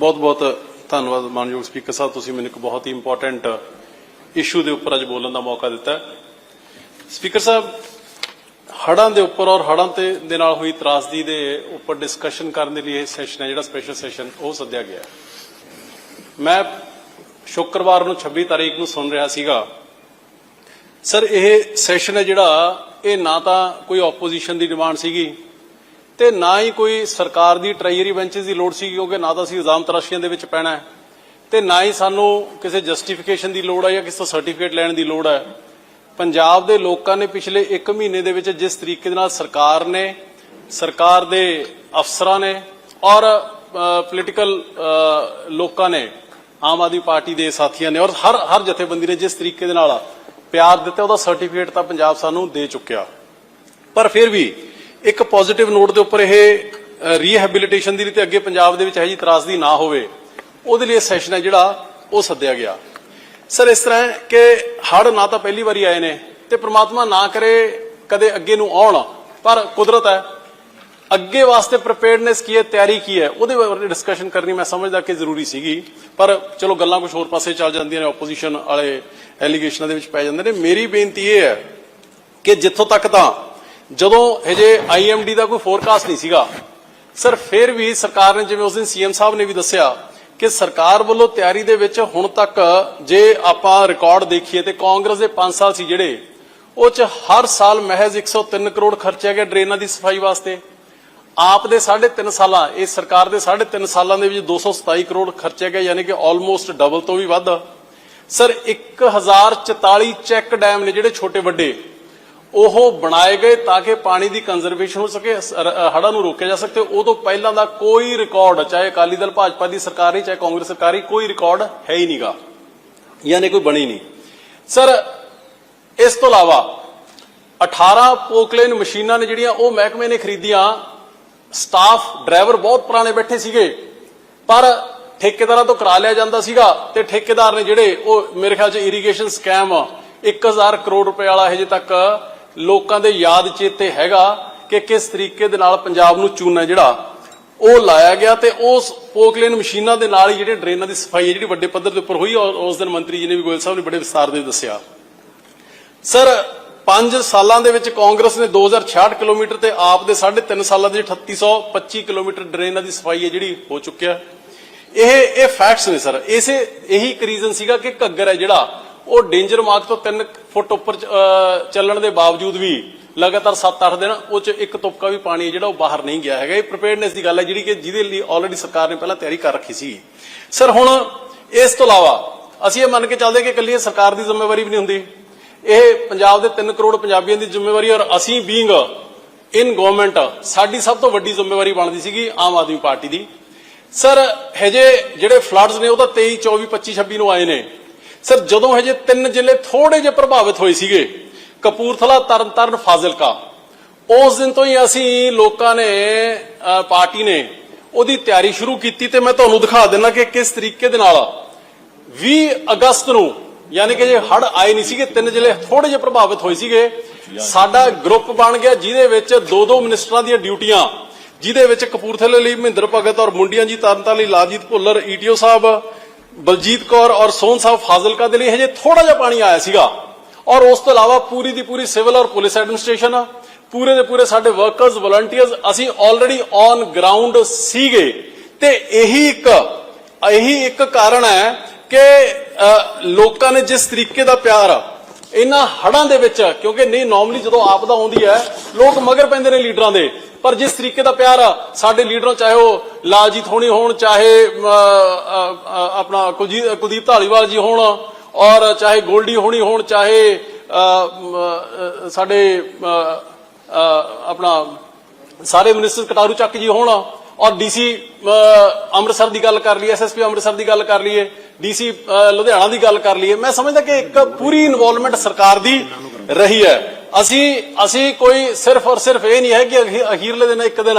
ਬਹੁਤ-ਬਹੁਤ ਧੰਨਵਾਦ ਮਾਨਯੋਗ ਸਪੀਕਰ ਸਾਹਿਬ। ਤੁਸੀਂ ਮੈਨੂੰ ਇੱਕ ਬਹੁਤ ਹੀ ਇੰਪੋਰਟੈਂਟ ਇਸ਼ੂ ਦੇ ਉੱਪਰ ਅੱਜ ਬੋਲਣ ਦਾ ਮੌਕਾ ਦਿੱਤਾ। ਸਪੀਕਰ ਸਾਹਿਬ, ਹੜ੍ਹਾਂ ਦੇ ਉੱਪਰ ਔਰ ਹੜ੍ਹਾਂ ਤੇ ਦੇ ਨਾਲ ਹੋਈ ਤਰਾਸਦੀ ਦੇ ਉੱਪਰ ਡਿਸਕਸ਼ਨ ਕਰਨ ਦੇ ਲਈ ਇਹ ਸੈਸ਼ਨ ਹੈ, ਜਿਹੜਾ ਸਪੈਸ਼ਲ ਸੈਸ਼ਨ ਉਹ ਸੱਦਿਆ ਗਿਆ। ਮੈਂ ਸ਼ੁੱਕਰਵਾਰ ਨੂੰ 26 ਤਾਰੀਖ ਨੂੰ ਸੁਣ ਰਿਹਾ ਸੀਗਾ। ਸਰ, ਇਹ ਸੈਸ਼ਨ ਹੈ ਜਿਹੜਾ ਇਹ ਨਾ ਤਾਂ ਕੋਈ ਆਪੋਜੀਸ਼ਨ ਦੀ ਡਿਮਾਂਡ ਸੀਗੀ ਤੇ ਨਾ ਹੀ ਕੋਈ ਸਰਕਾਰ ਦੀ ਟ੍ਰਾਇਰੀ ਬੈਂਚਸ ਦੀ ਲੋੜ ਸੀ, ਕਿਉਂਕਿ ਨਾ ਤਾਂ ਅਸੀਂ ਇਲਜ਼ਾਮ ਤਰਾਸ਼ੀਆਂ ਦੇ ਵਿੱਚ ਪੈਣਾ ਹੈ। ਤੇ ਨਾ ਹੀ ਸਾਨੂੰ ਕਿਸੇ ਜਸਟੀਫਿਕੇਸ਼ਨ ਦੀ ਲੋੜ ਹੈ ਜਾਂ ਕਿਸੇ ਤੋਂ ਸਰਟੀਫਿਕੇਟ ਲੈਣ ਦੀ ਲੋੜ ਹੈ। ਪੰਜਾਬ ਦੇ ਲੋਕਾਂ ਨੇ ਪਿਛਲੇ 1 ਮਹੀਨੇ ਦੇ ਵਿੱਚ ਜਿਸ ਤਰੀਕੇ ਦੇ ਨਾਲ ਸਰਕਾਰ ਨੇ, ਸਰਕਾਰ ਦੇ ਅਫਸਰਾਂ ਨੇ ਔਰ ਪੋਲੀਟੀਕਲ ਲੋਕਾਂ ਨੇ, ਆਮ ਆਦਮੀ ਪਾਰਟੀ ਦੇ ਸਾਥੀਆਂ ਨੇ ਔਰ ਹਰ ਹਰ ਜਥੇਬੰਦੀ ਨੇ ਜਿਸ ਤਰੀਕੇ ਦੇ ਨਾਲ ਪਿਆਰ ਦਿੱਤਾ, ਉਹਦਾ ਸਰਟੀਫਿਕੇਟ ਤਾਂ ਪੰਜਾਬ ਸਾਨੂੰ ਦੇ ਚੁੱਕਿਆ। ਪਰ ਫਿਰ ਵੀ ਇੱਕ ਪੋਜ਼ਿਟਿਵ ਨੋਟ ਦੇ ਉੱਪਰ ਇਹ ਰੀਹੈਬਿਲਿਟੇਸ਼ਨ ਦੀ ਲਈ ਤੇ ਅੱਗੇ ਪੰਜਾਬ ਦੇ ਵਿੱਚ ਇਹ ਜੀ ਤਰਾਸਦੀ ਨਾ ਹੋਵੇ, ਉਹਦੇ ਲਈ ਇਹ ਸੈਸ਼ਨ ਹੈ ਜਿਹੜਾ ਉਹ ਸੱਦਿਆ ਗਿਆ। ਸਰ, ਇਸ ਤਰ੍ਹਾਂ ਕਿ ਹੜ ਨਾ ਤਾਂ ਪਹਿਲੀ ਵਾਰੀ ਆਏ ਨੇ ਤੇ ਪ੍ਰਮਾਤਮਾ ਨਾ ਕਰੇ ਕਦੇ ਅੱਗੇ ਨੂੰ ਆਉਣ, ਪਰ ਕੁਦਰਤ ਹੈ। ਅੱਗੇ ਵਾਸਤੇ ਪ੍ਰੀਪੇਅਰਡਨੈਸ ਕੀ ਹੈ, ਤਿਆਰੀ ਕੀ ਹੈ, ਉਹਦੇ ਬਾਰੇ ਡਿਸਕਸ਼ਨ ਕਰਨੀ ਮੈਂ ਸਮਝਦਾ ਕਿ ਜ਼ਰੂਰੀ ਸੀਗੀ। ਪਰ ਚਲੋ, ਗੱਲਾਂ ਕੁਝ ਹੋਰ ਪਾਸੇ ਚੱਲ ਜਾਂਦੀਆਂ ਨੇ ਆਪੋਜੀਸ਼ਨ ਵਾਲੇ ਐਲੀਗੇਸ਼ਨਾਂ ਦੇ ਵਿੱਚ ਪੈ ਜਾਂਦੇ ਨੇ। ਮੇਰੀ ਬੇਨਤੀ ਇਹ ਹੈ ਕਿ ਜਿੱਥੋਂ ਤੱਕ ਤਾਂ ਜਦੋਂ ਹਜੇ ਆਈਐਮਡੀ ਦਾ ਕੋਈ ਫੋਰਕਾਸਟ ਨਹੀਂ ਸੀਗਾ, ਸਰ ਫਿਰ ਵੀ ਸਰਕਾਰ ਨੇ ਜਿਵੇਂ ਉਸ ਦਿਨ ਸੀਐਮ ਸਾਹਿਬ ਨੇ ਵੀ ਦੱਸਿਆ ਕਿ ਸਰਕਾਰ ਵੱਲੋਂ ਤਿਆਰੀ ਦੇ ਵਿੱਚ ਹੁਣ ਤੱਕ ਜੇ ਆਪਾਂ ਰਿਕਾਰਡ ਦੇਖੀਏ ਤੇ ਕਾਂਗਰਸ ਦੇ 5 ਸਾਲ ਸੀ ਜਿਹੜੇ, ਉਹ ਚ ਹਰ ਸਾਲ ਮਹਿਜ਼ 103 ਕਰੋੜ ਖਰਚਿਆ ਗਿਆ ਡਰੇਨਾਂ ਦੀ ਸਫ਼ਾਈ ਵਾਸਤੇ। ਆਪ ਦੇ 3.5 ਸਾਲਾਂ, ਇਹ ਸਰਕਾਰ ਦੇ 3.5 ਸਾਲਾਂ ਦੇ ਵਿੱਚ 227 ਕਰੋੜ ਖਰਚਿਆ ਗਿਆ, ਯਾਨੀ ਕਿ ਆਲਮੋਸਟ ਡਬਲ ਤੋਂ ਵੀ ਵੱਧ। ਸਰ 1044 ਚੈੱਕ ਡੈਮ ਨੇ ਜਿਹੜੇ ਛੋਟੇ ਵੱਡੇ ਉਹ ਬਣਾਏ ਗਏ ਤਾਂ ਕਿ ਪਾਣੀ ਦੀ ਕੰਜ਼ਰਵੇਸ਼ਨ ਹੋ ਸਕੇ ਹੜ੍ਹਾਂ ਨੂੰ ਰੋਕਿਆ ਜਾ ਸਕੇ। ਉਦੋਂ ਪਹਿਲਾਂ ਦਾ ਕੋਈ ਰਿਕਾਰਡ ਚਾਹੇ ਅਕਾਲੀ ਦਲ, ਭਾਜਪਾ ਦੀ ਸਰਕਾਰੀ ਚਾਹੇ ਕਾਂਗਰਸ ਸਰਕਾਰੀ ਕੋਈ ਰਿਕਾਰਡ ਹੈ ਹੀ ਨਹੀਂਗਾ ਯਾਨੀ ਕੋਈ ਬਣੀ ਨਹੀਂ। ਸਰ, ਇਸ ਤੋਂ ਇਲਾਵਾ 18 ਪੋਕਲੇਨ ਮਸ਼ੀਨਾਂ ਨੇ ਜਿਹੜੀਆਂ, ਉਹ ਮਹਿਕਮੇ ਨੇ ਖਰੀਦੀਆਂ। ਸਟਾਫ ਡਰਾਈਵਰ ਬਹੁਤ ਪੁਰਾਣੇ ਬੈਠੇ ਸੀਗੇ। ਪਰ ਠੇਕੇਦਾਰਾਂ ਤੋਂ ਕਰਾ ਲਿਆ ਜਾਂਦਾ ਸੀਗਾ ਤੇ ਠੇਕੇਦਾਰ ਨੇ ਜਿਹੜੇ, ਉਹ ਮੇਰੇ ਖਿਆਲ 'ਚ ਇਰੀਗੇਸ਼ਨ ਸਕੈਮ 1000 ਕਰੋੜ ਰੁਪਏ ਵਾਲਾ ਹਜੇ ਤੱਕ ਲੋਕਾਂ ਦੇ ਯਾਦ ਚੇਤੇ ਹੈਗਾ ਕਿ ਕਿਸ ਤਰੀਕੇ ਦੇ ਨਾਲ ਪੰਜਾਬ ਨੂੰ ਚੂਨਾ ਜਿਹੜਾ, ਉਹ ਲਾਇਆ ਗਿਆ ਤੇ ਉਸ ਪੋਕਲੇਨ ਮਸ਼ੀਨਾਂ ਦੇ ਨਾਲ ਹੀ ਜਿਹੜੇ ਡਰੇਨਾਂ ਦੀ ਸਫ਼ਾਈ ਜਿਹੜੀ ਵੱਡੇ ਪੱਧਰ ਦੇ ਉੱਪਰ ਹੋਈ, ਔਰ ਉਸ ਦਿਨ ਮੰਤਰੀ ਜੀ ਨੇ ਵੀ ਗੋਇਲ ਸਾਹਿਬ ਨੇ ਬੜੇ ਵਿਸਤਾਰ ਦੇ ਦੱਸਿਆ। ਸਰ 5 ਸਾਲਾਂ ਦੇ ਵਿੱਚ ਕਾਂਗਰਸ ਨੇ 2066 ਕਿਲੋਮੀਟਰ ਤੇ ਆਪ ਦੇ 3.5 ਸਾਲਾਂ ਦੇ 3825 ਕਿਲੋਮੀਟਰ ਡਰੇਨਾਂ ਦੀ ਸਫ਼ਾਈ ਹੈ, ਜਿਹੜੀ ਹੋ ਚੁੱਕਿਆ। ਇਹ ਇਹ ਫੈਕਟਸ ਨੇ ਸਰ। ਇਸੇ, ਇਹੀ ਇੱਕ ਰੀਜ਼ਨ ਸੀਗਾ ਕਿ ਘੱਗਰ ਹੈ ਜਿਹੜਾ ਉਹ ਡੇਂਜਰ ਮਾਰਕ ਤੋਂ 3 ਫੁੱਟ ਉੱਪਰ ਚੱਲਣ ਦੇ ਬਾਵਜੂਦ ਵੀ ਲਗਾਤਾਰ 7-8 ਦਿਨ ਉਹ ਚ ਇੱਕ ਤੁਪਕਾ ਵੀ ਪਾਣੀ ਹੈ ਜਿਹੜਾ ਉਹ ਬਾਹਰ ਨਹੀਂ ਗਿਆ ਹੈਗਾ। ਇਹ ਪ੍ਰੀਪੇਅਰਡਨੈਸ ਦੀ ਗੱਲ ਹੈ ਜਿਹੜੀ ਕਿ ਜਿਹਦੇ ਲਈ ਆਲਰੇਡੀ ਸਰਕਾਰ ਨੇ ਪਹਿਲਾਂ ਤਿਆਰੀ ਕਰ ਰੱਖੀ ਸੀ। ਸਰ ਹੁਣ ਇਸ ਤੋਂ ਇਲਾਵਾ ਅਸੀਂ ਇਹ ਮੰਨ ਕੇ ਚੱਲਦੇ ਕਿ ਇਕੱਲੀ ਇਹ ਸਰਕਾਰ ਦੀ ਜ਼ਿੰਮੇਵਾਰੀ ਵੀ ਨਹੀਂ ਹੁੰਦੀ। ਇਹ ਪੰਜਾਬ ਦੇ 3 ਕਰੋੜ ਪੰਜਾਬੀਆਂ ਦੀ ਜ਼ਿੰਮੇਵਾਰੀ ਔਰ ਅਸੀਂ ਬੀਇੰਗ ਇਨ ਗਵਰਨਮੈਂਟ ਸਾਡੀ ਸਭ ਤੋਂ ਵੱਡੀ ਜ਼ਿੰਮੇਵਾਰੀ ਬਣਦੀ ਸੀਗੀ ਆਮ ਆਦਮੀ ਪਾਰਟੀ ਦੀ। ਸਰ ਹਜੇ ਜਿਹੜੇ ਫਲੱਡਸ ਨੇ ਉਹ ਤਾਂ 23 24 25 26 ਨੂੰ ਆਏ ਨੇ। ਸਰ, ਜਦੋਂ ਹਜੇ ਤਿੰਨ ਜ਼ਿਲ੍ਹੇ ਥੋੜੇ ਜਿਹੇ ਪ੍ਰਭਾਵਿਤ ਹੋਏ ਸੀਗੇ, ਕਪੂਰਥਲਾ, ਤਰਨਤਾਰਨ, ਫਾਜ਼ਿਲਕਾ, ਉਸ ਦਿਨ ਤੋਂ ਹੀ ਅਸੀਂ ਲੋਕਾਂ ਨੇ ਪਾਰਟੀ ਨੇ ਉਹਦੀ ਤਿਆਰੀ ਸ਼ੁਰੂ ਕੀਤੀ ਤੇ ਮੈਂ ਤੁਹਾਨੂੰ ਦਿਖਾ ਦਿੰਦਾ ਕਿ ਕਿਸ ਤਰੀਕੇ ਦੇ ਨਾਲ 20 ਅਗਸਤ ਨੂੰ, ਯਾਨੀ ਕਿ ਜੇ ਹੜ ਆਏ ਨਹੀਂ ਸੀਗੇ, ਤਿੰਨ ਜ਼ਿਲ੍ਹੇ ਥੋੜੇ ਜਿਹੇ ਪ੍ਰਭਾਵਿਤ ਹੋਏ ਸੀਗੇ, ਸਾਡਾ ਗਰੁੱਪ ਬਣ ਗਿਆ, ਜਿਹਦੇ ਵਿੱਚ ਦੋ ਦੋ ਮਿਨਿਸਟਰਾਂ ਦੀਆਂ ਡਿਊਟੀਆਂ, ਜਿਹਦੇ ਵਿੱਚ ਕਪੂਰਥਲੇ ਲਈ ਮਹਿੰਦਰ ਭਗਤ ਔਰ ਮੁੰਡੀਆਂ ਜੀ, ਤਰਨਤਾਰਨ ਲਈ ਲਾਲਜੀਤ ਭੁੱਲਰ ਈਟੀਓ ਸਾਹਿਬ ਬਲਜੀਤ ਕੌਰ ਔਰ ਸੋਹਣ ਸਾਹਿਬ ਫਾਜ਼ਿਲਕਾ ਦੇ ਲਈ ਹਜੇ ਥੋੜਾ ਜਿਹਾ ਪਾਣੀ ਆਇਆ ਸੀਗਾ। ਔਰ ਉਸ ਤੋਂ ਇਲਾਵਾ ਪੂਰੀ ਦੀ ਪੂਰੀ ਸਿਵਲ ਔਰ ਪੁਲਿਸ ਐਡਮਿਨਿਸਟ੍ਰੇਸ਼ਨ ਆ। ਪੂਰੇ ਦੇ ਪੂਰੇ ਸਾਡੇ ਵਰਕਰਸ, ਵਲੰਟੀਅਰਸ, ਅਸੀਂ ਆਲਰੇਡੀ ਔਨ ਗਰਾਊਂਡ ਸੀਗੇ। ਤੇ ਇਹੀ ਇੱਕ ਇਹੀ ਇੱਕ ਕਾਰਨ ਹੈ ਕਿ ਲੋਕਾਂ ਨੇ ਜਿਸ ਤਰੀਕੇ ਦਾ ਪਿਆਰ ਇਹਨਾਂ ਹੜਾਂ ਦੇ ਵਿੱਚ, ਕਿਉਂਕਿ ਨਹੀਂ ਨਾਰਮਲੀ ਜਦੋਂ ਆਪਦਾ ਆਉਂਦੀ ਹੈ, ਲੋਕ ਮਗਰ ਪੈਂਦੇ ਨੇ ਲੀਡਰਾਂ ਦੇ। ਪਰ ਜਿਸ ਤਰੀਕੇ ਦਾ ਪਿਆਰ ਸਾਡੇ ਲੀਡਰਾਂ, ਚਾਹੇ ਉਹ ਲਾਲਜੀਤ ਹੋਣੀ ਹੋਣ, ਚਾਹੇ ਆਪਣਾ ਕੁਲਜੀਤ, ਕੁਲਦੀਪ ਧਾਲੀਵਾਲ ਜੀ ਹੋਣ, ਔਰ ਚਾਹੇ ਗੋਲਡੀ ਹੋਣੀ ਹੋਣ, ਚਾਹੇ ਸਾਡੇ ਆਪਣਾ ਸਾਰੇ ਮਿਨਿਸਟਰ ਕਟਾਰੂ ਚੱਕ ਜੀ ਹੋਣ ਔਰ ਡੀਸੀ ਅੰਮ੍ਰਿਤਸਰ ਦੀ ਗੱਲ ਕਰ ਲਈਏ ਐਸਐਸਪੀ ਅੰਮ੍ਰਿਤਸਰ ਦੀ ਗੱਲ ਕਰ ਲਈਏ ਡੀਸੀ ਲੁਧਿਆਣਾ ਦੀ ਗੱਲ ਕਰ ਲਈਏ, ਮੈਂ ਸਮਝਦਾ ਕਿ ਇੱਕ ਪੂਰੀ ਇਨਵੋਲਵਮੈਂਟ ਸਰਕਾਰ ਦੀ ਰਹੀ ਹੈ। ਅਸੀਂ ਅਸੀਂ ਕੋਈ ਸਿਰਫ ਔਰ ਸਿਰਫ ਇਹ ਨਹੀਂ ਹੈ ਕਿ ਅਖੀਰਲੇ ਦਿਨ ਇੱਕ ਦਿਨ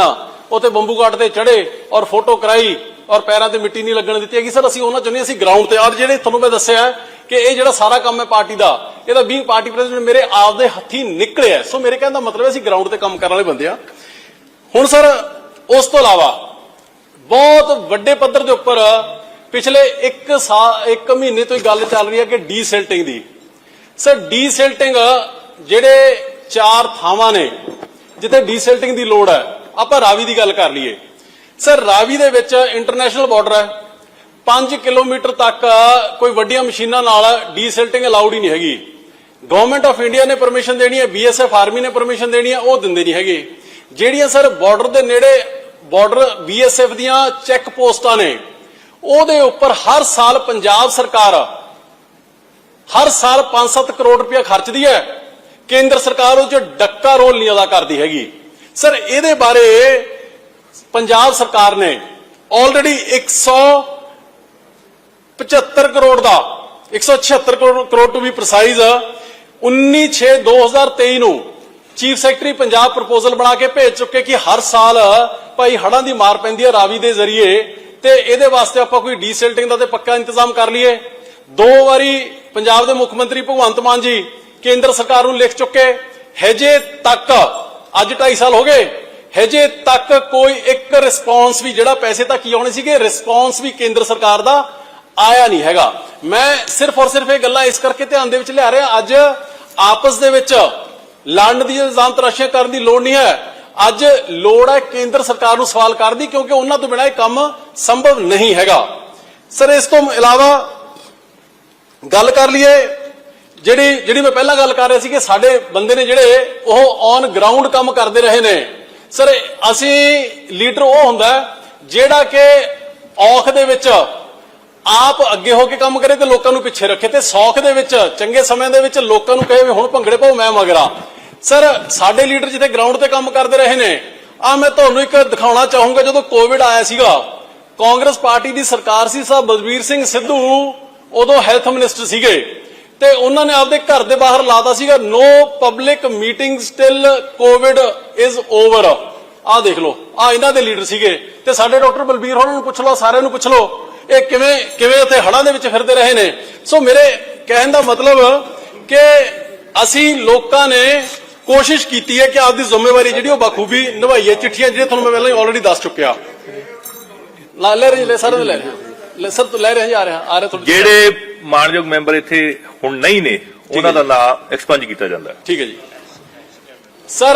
ਉਥੇ ਬੰਬੂ ਘਾਟ ਤੇ ਚੜੇ ਔਰ ਫੋਟੋ ਕਰਾਈ ਔਰ ਪੈਰਾਂ ਤੇ ਮਿੱਟੀ ਨਹੀਂ ਲੱਗਣ ਦਿੱਤੀ ਹੈਗੀ। ਸਰ ਅਸੀਂ ਉਹਨਾਂ ਚਾਹੁੰਦੇ ਹਾਂ, ਅਸੀਂ ਗਰਾਊਂਡ ਤੇ ਔਰ ਜਿਹੜੇ ਤੁਹਾਨੂੰ ਮੈਂ ਦੱਸਿਆ ਕਿ ਇਹ ਜਿਹੜਾ ਸਾਰਾ ਕੰਮ ਹੈ ਪਾਰਟੀ ਦਾ, ਇਹਦਾ ਬੀਇੰਗ ਪਾਰਟੀ ਪ੍ਰੈਜ਼ੀਡੈਂਟ ਮੇਰੇ ਆਪ ਦੇ ਹੱਥੀ ਨਿਕਲਿਆ ਸੋ ਮੇਰੇ ਕਹਿਣ ਦਾ ਮਤਲਬ ਹੈ ਅਸੀਂ ਗਰਾਊਂਡ ਤੇ ਕੰਮ ਕਰਨ ਵਾਲੇ ਬੰਦੇ ਆ ਹੁਣ ਸਰ ਉਸ ਤੋਂ ਇਲਾਵਾ ਬਹੁਤ ਵੱਡੇ ਪੱਧਰ ਦੇ ਉੱਪਰ ਪਿਛਲੇ 1 ਸਾਲ 1 ਮਹੀਨੇ ਤੋਂ ਹੀ ਗੱਲ ਚੱਲ ਰਹੀ ਹੈ ਕਿ ਡੀਸਿਲਟਿੰਗ ਦੀ। ਸਰ, ਡੀਸਿਲਟਿੰਗ ਜਿਹੜੇ ਚਾਰ ਥਾਵਾਂ ਨੇ, ਜਿੱਥੇ ਡੀਸਿਲਟਿੰਗ ਦੀ ਲੋੜ ਹੈ, ਆਪਾਂ ਰਾਵੀ ਦੀ ਗੱਲ ਕਰ ਲਈਏ। ਸਰ, ਰਾਵੀ ਦੇ ਵਿੱਚ ਇੰਟਰਨੈਸ਼ਨਲ ਬਾਰਡਰ ਹੈ। 5 ਕਿਲੋਮੀਟਰ ਤੱਕ ਕੋਈ ਵੱਡੀਆਂ ਮਸ਼ੀਨਾਂ ਨਾਲ ਡੀਸਿਲਟਿੰਗ ਅਲਾਉਡ ਹੀ ਨਹੀਂ ਹੈਗੀ। ਗਵਰਨਮੈਂਟ ਆਫ ਇੰਡੀਆ ਨੇ ਪਰਮਿਸ਼ਨ ਦੇਣੀ ਹੈ ਬੀਐਸਐਫ ਆਰਮੀ ਨੇ ਪਰਮਿਸ਼ਨ ਦੇਣੀ ਹੈ, ਉਹ ਦਿੰਦੇ ਨਹੀਂ ਹੈਗੇ। ਜਿਹੜੀਆਂ ਸਰ ਬਾਰਡਰ ਦੇ ਨੇੜੇ ਬਾਰਡਰ ਬੀਐਸਐਫ ਦੀਆਂ ਚੈੱਕ ਪੋਸਟਾਂ ਨੇ। ਉਹਦੇ ਉੱਪਰ ਹਰ ਸਾਲ ਪੰਜਾਬ ਸਰਕਾਰ ਹਰ ਸਾਲ 5-7 ਕਰੋੜ ਰੁਪਇਆ ਖਰਚਦੀ ਹੈ। ਕੇਂਦਰ ਸਰਕਾਰ ਉਹ 'ਚ ਡੱਕਾ ਰੋਲ ਨਹੀਂ ਅਦਾ ਕਰਦੀ ਹੈਗੀ। ਸਰ, ਇਹਦੇ ਬਾਰੇ ਪੰਜਾਬ ਸਰਕਾਰ ਨੇ ਆਲਰੇਡੀ 175 ਕਰੋੜ ਦਾ 176 crore crore to be precise 19/6/2023 ਨੂੰ ਚੀਫ ਸੈਕਟਰੀ ਪੰਜਾਬ ਪ੍ਰਪੋਜ਼ਲ ਬਣਾ ਕੇ ਭੇਜ ਚੁੱਕੇ ਕਿ ਹਰ ਸਾਲ ਭਾਈ ਹੜਾਂ ਦੀ ਮਾਰ ਪੈਂਦੀ ਹੈ ਰਾਵੀ ਦੇ ਜ਼ਰੀਏ ਤੇ ਇਹਦੇ ਵਾਸਤੇ ਆਪਾਂ ਕੋਈ ਡੀਸਿਲਟਿੰਗ ਦਾ ਤੇ ਪੱਕਾ ਇੰਤਜ਼ਾਮ ਕਰ ਲਈਏ। ਦੋ ਵਾਰੀ ਪੰਜਾਬ ਦੇ ਮੁੱਖ ਮੰਤਰੀ ਭਗਵੰਤ ਮਾਨ ਜੀ ਕੇਂਦਰ ਸਰਕਾਰ ਨੂੰ ਲਿਖ ਚੁੱਕੇ, ਹਜੇ ਤੱਕ ਅੱਜ 2.5 ਸਾਲ ਹੋ ਗਏ, ਹਜੇ ਤੱਕ ਕੋਈ ਇੱਕ ਰਿਸਪੌਂਸ ਵੀ ਜਿਹੜਾ ਪੈਸੇ ਤੱਕ ਹੀ ਆਉਣੇ ਸੀਗੇ ਰਿਸਪੌਂਸ ਵੀ ਕੇਂਦਰ ਸਰਕਾਰ ਦਾ ਆਇਆ ਨਹੀਂ ਹੈਗਾ। ਮੈਂ ਸਿਰਫ ਔਰ ਸਿਰਫ ਇਹ ਗੱਲਾਂ ਇਸ ਕਰਕੇ ਧਿਆਨ ਦੇ ਵਿੱਚ ਲਿਆ ਰਿਹਾ, ਅੱਜ ਆਪਸ ਦੇ ਵਿੱਚ ਲੜਨ ਦੀ ਇਲਜ਼ਾਮ ਤਰਾਸ਼ੀਆਂ ਕਰਨ ਦੀ ਲੋੜ ਨਹੀਂ ਹੈ। ਅੱਜ ਲੋੜ ਹੈ ਕੇਂਦਰ ਸਰਕਾਰ ਨੂੰ ਸਵਾਲ ਕਰਨ ਦੀ, ਕਿਉਂਕਿ ਉਹਨਾਂ ਤੋਂ ਬਿਨਾਂ ਇਹ ਕੰਮ ਸੰਭਵ ਨਹੀਂ ਹੈਗਾ। ਸਰ, ਇਸ ਤੋਂ ਇਲਾਵਾ ਗੱਲ ਕਰ ਲਈਏ, ਜਿਹੜੀ ਜਿਹੜੀ ਮੈਂ ਪਹਿਲਾਂ ਗੱਲ ਕਰ ਰਿਹਾ ਸੀ ਕਿ ਸਾਡੇ ਬੰਦੇ ਨੇ ਜਿਹੜੇ ਉਹ ਔਨ ਗਰਾਊਂਡ ਕੰਮ ਕਰਦੇ ਰਹੇ ਨੇ। ਸਰ, ਅਸੀਂ ਲੀਡਰ ਉਹ ਹੁੰਦਾ ਜਿਹੜਾ ਕਿ ਔਖ ਦੇ ਵਿੱਚ ਆਪ ਅੱਗੇ ਹੋ ਕੇ ਕੰਮ ਕਰੇ ਤੇ ਲੋਕਾਂ ਨੂੰ ਪਿੱਛੇ ਰੱਖੇ ਤੇ ਸੌਖ ਦੇ ਵਿੱਚ, ਚੰਗੇ ਸਮੇਂ ਦੇ ਵਿੱਚ ਲੋਕਾਂ ਨੂੰ ਕਹੇ ਵੀ ਹੁਣ ਭੰਗੜੇ ਪਾਓ, ਮੈਂ ਮਗਰਾ ਸਰ, ਸਾਡੇ ਲੀਡਰ ਜਿੱਥੇ ਗਰਾਊਂਡ ਤੇ ਕੰਮ ਕਰਦੇ ਰਹੇ ਨੇ ਆ ਮੈਂ ਤੁਹਾਨੂੰ ਇੱਕ ਦਿਖਾਉਣਾ ਚਾਹੂੰਗਾ, ਜਦੋਂ ਕੋਵਿਡ ਆਇਆ ਸੀਗਾ, ਕਾਂਗਰਸ ਪਾਰਟੀ ਦੀ ਸਰਕਾਰ ਸੀ ਸਾਹਿਬ ਬਲਬੀਰ ਸਿੰਘ ਸਿੱਧੂ, ਉਦੋਂ ਹੈਲਥ ਮਿਨਿਸਟਰ ਸੀਗੇ। ਤੇ ਉਹਨਾਂ ਨੇ ਆਪਦੇ ਘਰ ਦੇ ਬਾਹਰ ਲਾਤਾ ਸੀਗਾ no public meeting still Covid is over ਆਹ ਦੇਖ ਲਓ ਆ ਇਹਨਾਂ ਦੇ ਲੀਡਰ ਸੀਗੇ। ਤੇ ਸਾਡੇ ਡਾਕਟਰ ਬਲਬੀਰ ਹੋਰਾਂ ਨੂੰ ਪੁੱਛ ਲਓ, ਸਾਰਿਆਂ ਨੂੰ ਪੁੱਛ ਲਓ ਇਹ ਕਿਵੇਂ ਕਿਵੇਂ ਉੱਥੇ ਹੜਾਂ ਦੇ ਵਿੱਚ ਫਿਰਦੇ ਰਹੇ ਨੇ? ਸੋ ਮੇਰੇ ਕਹਿਣ ਦਾ ਮਤਲਬ ਕਿ ਅਸੀਂ ਲੋਕਾਂ ਨੇ ਕੋਸ਼ਿਸ਼ ਕੀਤੀ ਹੈ ਕਿ ਆਪਦੀ ਜ਼ਿੰਮੇਵਾਰੀ ਜਿਹੜੀ ਉਹ ਬਖੂਬੀ ਨਿਭਾਈਏ ਚਿੱਠੀਆਂ ਜਿਹੜੀਆਂ ਤੁਹਾਨੂੰ ਮੈਂ ਪਹਿਲਾਂ ਹੀ ਆਲਰੇਡੀ ਦੱਸ ਚੁੱਕਿਆ। ਲਾ ਲੈ ਰਹੇ ਲੈ ਸਰ ਲੈ ਲੈ ਸਰ ਤੂੰ ਲੈ ਰਹੇ ਜਾ ਰਿਹਾ ਆ ਰਿਹਾ ਤੁਹਾਡੇ ਜਿਹੜੇ ਮਾਨਯੋਗ ਮੈਂਬਰ ਇੱਥੇ ਹੁਣ ਨਹੀਂ ਨੇ ਉਹਨਾਂ ਦਾ ਨਾਮ ਐਕਸਪੰਜ ਕੀਤਾ ਜਾਂਦਾ ਠੀਕ ਹੈ ਜੀ। ਸਰ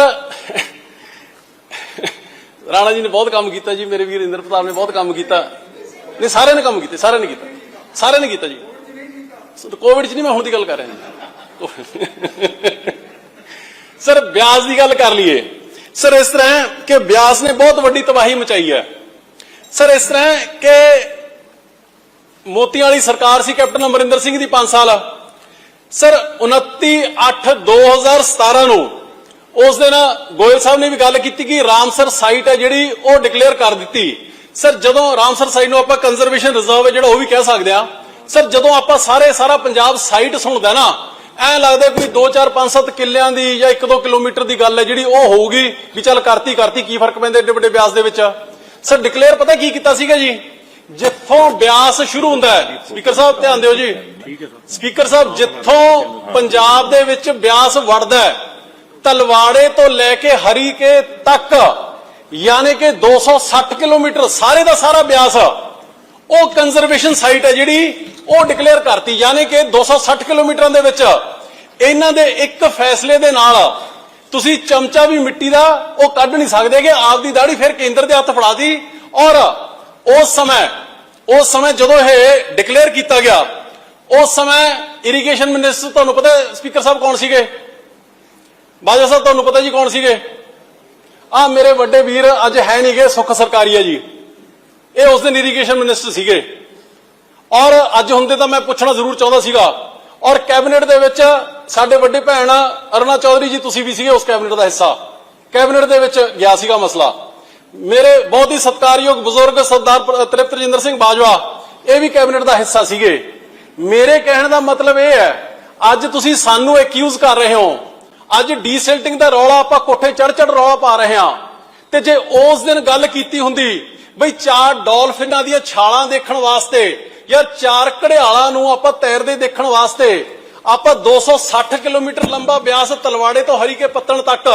ਰਾਣਾ ਜੀ ਨੇ ਬਹੁਤ ਕੰਮ ਕੀਤਾ ਜੀ ਮੇਰੇ ਵੀਰ ਇੰਦਰ ਪ੍ਰਤਾਪ ਨੇ ਬਹੁਤ ਕੰਮ ਕੀਤਾ। ਨਹੀਂ, ਸਾਰਿਆਂ ਨੇ ਕੰਮ ਕੀਤੇ, ਸਾਰਿਆਂ ਨੇ ਕੀਤਾ। ਸਾਰਿਆਂ ਨੇ ਕੀਤਾ ਜੀ। ਕੋਵਿਡ 'ਚ ਨਹੀਂ ਮੈਂ ਹੁਣ ਦੀ ਗੱਲ ਕਰ ਰਿਹਾ ਜੀ। ਸਰ, ਬਿਆਸ ਦੀ ਗੱਲ ਕਰ ਲਈਏ। ਸਰ, ਇਸ ਤਰ੍ਹਾਂ ਕਿ ਬਿਆਸ ਨੇ ਬਹੁਤ ਵੱਡੀ ਤਬਾਹੀ ਮਚਾਈ ਹੈ। ਸਰ, ਇਸ ਤਰ੍ਹਾਂ ਕਿ ਮੋਤੀਆਂ ਵਾਲੀ ਸਰਕਾਰ ਸੀ, ਕੈਪਟਨ ਅਮਰਿੰਦਰ ਸਿੰਘ ਦੀ 5 ਸਾਲ। ਸਰ 29 8 2017 ਨੂੰ ਉਸ ਦਿਨ ਗੋਇਲ ਸਾਹਿਬ ਨੇ ਵੀ ਗੱਲ ਕੀਤੀ ਕਿ ਰਾਮਸਰ ਸਾਈਟ ਹੈ ਜਿਹੜੀ ਉਹ ਡਿਕਲੇਅਰ ਕਰ ਦਿੱਤੀ। ਸਰ, ਜਦੋਂ ਰਾਮਸਰ ਸਾਈਟ ਨੂੰ ਆਪਾਂ ਕੰਜ਼ਰਵੇਸ਼ਨ ਰਿਜ਼ਰਵ ਹੈ, ਜਿਹੜਾ ਉਹ ਵੀ ਕਹਿ ਸਕਦੇ ਆ ਸਰ, ਜਦੋਂ ਆਪਾਂ ਸਾਰੇ ਸਾਰਾ ਪੰਜਾਬ ਸਾਈਟ ਸੁਣਦਾ ਨਾ, ਐ ਲੱਗਦਾ ਕੋਈ 2 4 5 7 ਕਿੱਲਿਆਂ ਦੀ ਜਾਂ 1 2 ਕਿਲੋਮੀਟਰ ਦੀ ਗੱਲ ਹੈ, ਜਿਹੜੀ ਉਹ ਹੋਊਗੀ ਵੀ ਚੱਲ ਕਰਤੀ ਕਰਤੀ, ਕੀ ਫ਼ਰਕ ਪੈਂਦਾ ਏਡੇ ਵੱਡੇ ਬਿਆਸ ਦੇ ਵਿੱਚ? ਸਰ ਡਿਕਲੇਅਰ ਪਤਾ ਕੀ ਕੀਤਾ ਸੀਗਾ ਜੀ? ਜਿੱਥੋਂ ਬਿਆਸ ਸ਼ੁਰੂ ਹੁੰਦਾ ਹੈ ਸਪੀਕਰ ਸਾਹਿਬ ਧਿਆਨ ਦਿਓ ਜੀ। ਸਪੀਕਰ ਸਾਹਿਬ, ਜਿੱਥੋਂ ਪੰਜਾਬ ਦੇ ਵਿੱਚ ਬਿਆਸ ਵੜਦਾ ਹੈ, ਤਲਵਾੜੇ ਤੋਂ ਲੈ ਕੇ ਹਰੀਕੇ ਤੱਕ ਯਾਨੀ ਕਿ 260 ਕਿਲੋਮੀਟਰ ਸਾਰੇ ਦਾ ਸਾਰਾ ਬਿਆਸ, ਉਹ ਕੰਜ਼ਰਵੇਸ਼ਨ ਸਾਈਟ ਹੈ ਜਿਹੜੀ, ਉਹ ਡਿਕਲੇਅਰ ਕਰਤੀ। ਯਾਨੀ ਕਿ 260 ਕਿਲੋਮੀਟਰਾਂ ਦੇ ਵਿੱਚ, ਇਹਨਾਂ ਦੇ ਇੱਕ ਫੈਸਲੇ ਦੇ ਨਾਲ ਤੁਸੀਂ ਚਮਚਾ ਵੀ ਮਿੱਟੀ ਦਾ ਉਹ ਕੱਢ ਨਹੀਂ ਸਕਦੇ ਕਿ ਆਪ ਦੀ ਦਾੜੀ ਫਿਰ ਕੇਂਦਰ ਦੇ ਹੱਥ ਫੜਾ ਫੜਾਦੀ ਔਰ ਉਸ ਸਮੇਂ ਉਸ ਸਮੇਂ ਜਦੋਂ ਇਹ ਡਿਕਲੇਅਰ ਕੀਤਾ ਗਿਆ, ਉਸ ਸਮੇਂ ਇਰੀਗੇਸ਼ਨ ਮਿਨਿਸਟਰ ਤੁਹਾਨੂੰ ਪਤਾ ਸਪੀਕਰ ਸਾਹਿਬ ਕੌਣ ਸੀਗੇ? ਬਾਜਾ ਸਾਹਿਬ, ਤੁਹਾਨੂੰ ਪਤਾ ਜੀ ਕੌਣ ਸੀਗੇ? ਆ ਮੇਰੇ ਵੱਡੇ ਵੀਰ ਅੱਜ ਹੈ ਨਹੀਂਗੇ ਸੁੱਖ ਸਰਕਾਰੀ ਹੈ ਜੀ। ਇਹ ਉਸ ਦਿਨ ਇਰੀਗੇਸ਼ਨ ਮਿਨਿਸਟਰ ਸੀਗੇ। ਔਰ ਅੱਜ ਹੁੰਦੇ ਤਾਂ ਮੈਂ ਪੁੱਛਣਾ ਜ਼ਰੂਰ ਚਾਹੁੰਦਾ ਸੀਗਾ। ਔਰ ਕੈਬਨਿਟ ਦੇ ਵਿੱਚ ਸਾਡੇ ਵੱਡੇ ਭੈਣ ਅਰੁਣਾ ਚੌਧਰੀ ਜੀ ਤੁਸੀਂ ਵੀ ਸੀਗੇ ਉਸ ਕੈਬਨਿਟ ਦਾ ਹਿੱਸਾ। ਕੈਬਨਿਟ ਦੇ ਵਿੱਚ ਗਿਆ ਸੀਗਾ ਮਸਲਾ। ਮੇਰੇ ਬਹੁਤ ਹੀ ਸਤਿਕਾਰਯੋਗ ਬਜ਼ੁਰਗ ਸਰਦਾਰ ਤ੍ਰਿਪਤ ਰਜਿੰਦਰ ਸਿੰਘ ਬਾਜਵਾ, ਇਹ ਵੀ ਕੈਬਨਿਟ ਦਾ ਹਿੱਸਾ ਸੀਗੇ। ਮੇਰੇ ਕਹਿਣ ਦਾ ਮਤਲਬ ਇਹ ਹੈ, ਅੱਜ ਤੁਸੀਂ ਸਾਨੂੰ ਐਕਿਊਜ਼ ਕਰ ਰਹੇ ਹੋ। ਅੱਜ ਡੀਸਿਲਟਿੰਗ ਦਾ ਰੌਲਾ ਆਪਾਂ ਕੋਠੇ ਚੜ ਚੜ ਰੌਲਾ ਪਾ ਰਹੇ ਹਾਂ। ਤੇ ਜੇ ਉਸ ਦਿਨ ਗੱਲ ਕੀਤੀ ਹੁੰਦੀ, ਬਈ ਚਾਰ ਡਾਲਫਿਨਾਂ ਦੀਆਂ ਛਾਲਾਂ ਦੇਖਣ ਵਾਸਤੇ ਜਾਂ ਚਾਰ ਘੜਿਆਲਾਂ ਨੂੰ ਆਪਾਂ ਤੈਰਦੇ ਦੇਖਣ ਵਾਸਤੇ, ਆਪਾਂ 260 ਕਿਲੋਮੀਟਰ ਲੰਬਾ ਬਿਆਸ ਤਲਵਾੜੇ ਤੋਂ ਹਰੀਕੇ ਪੱਤਣ ਤੱਕ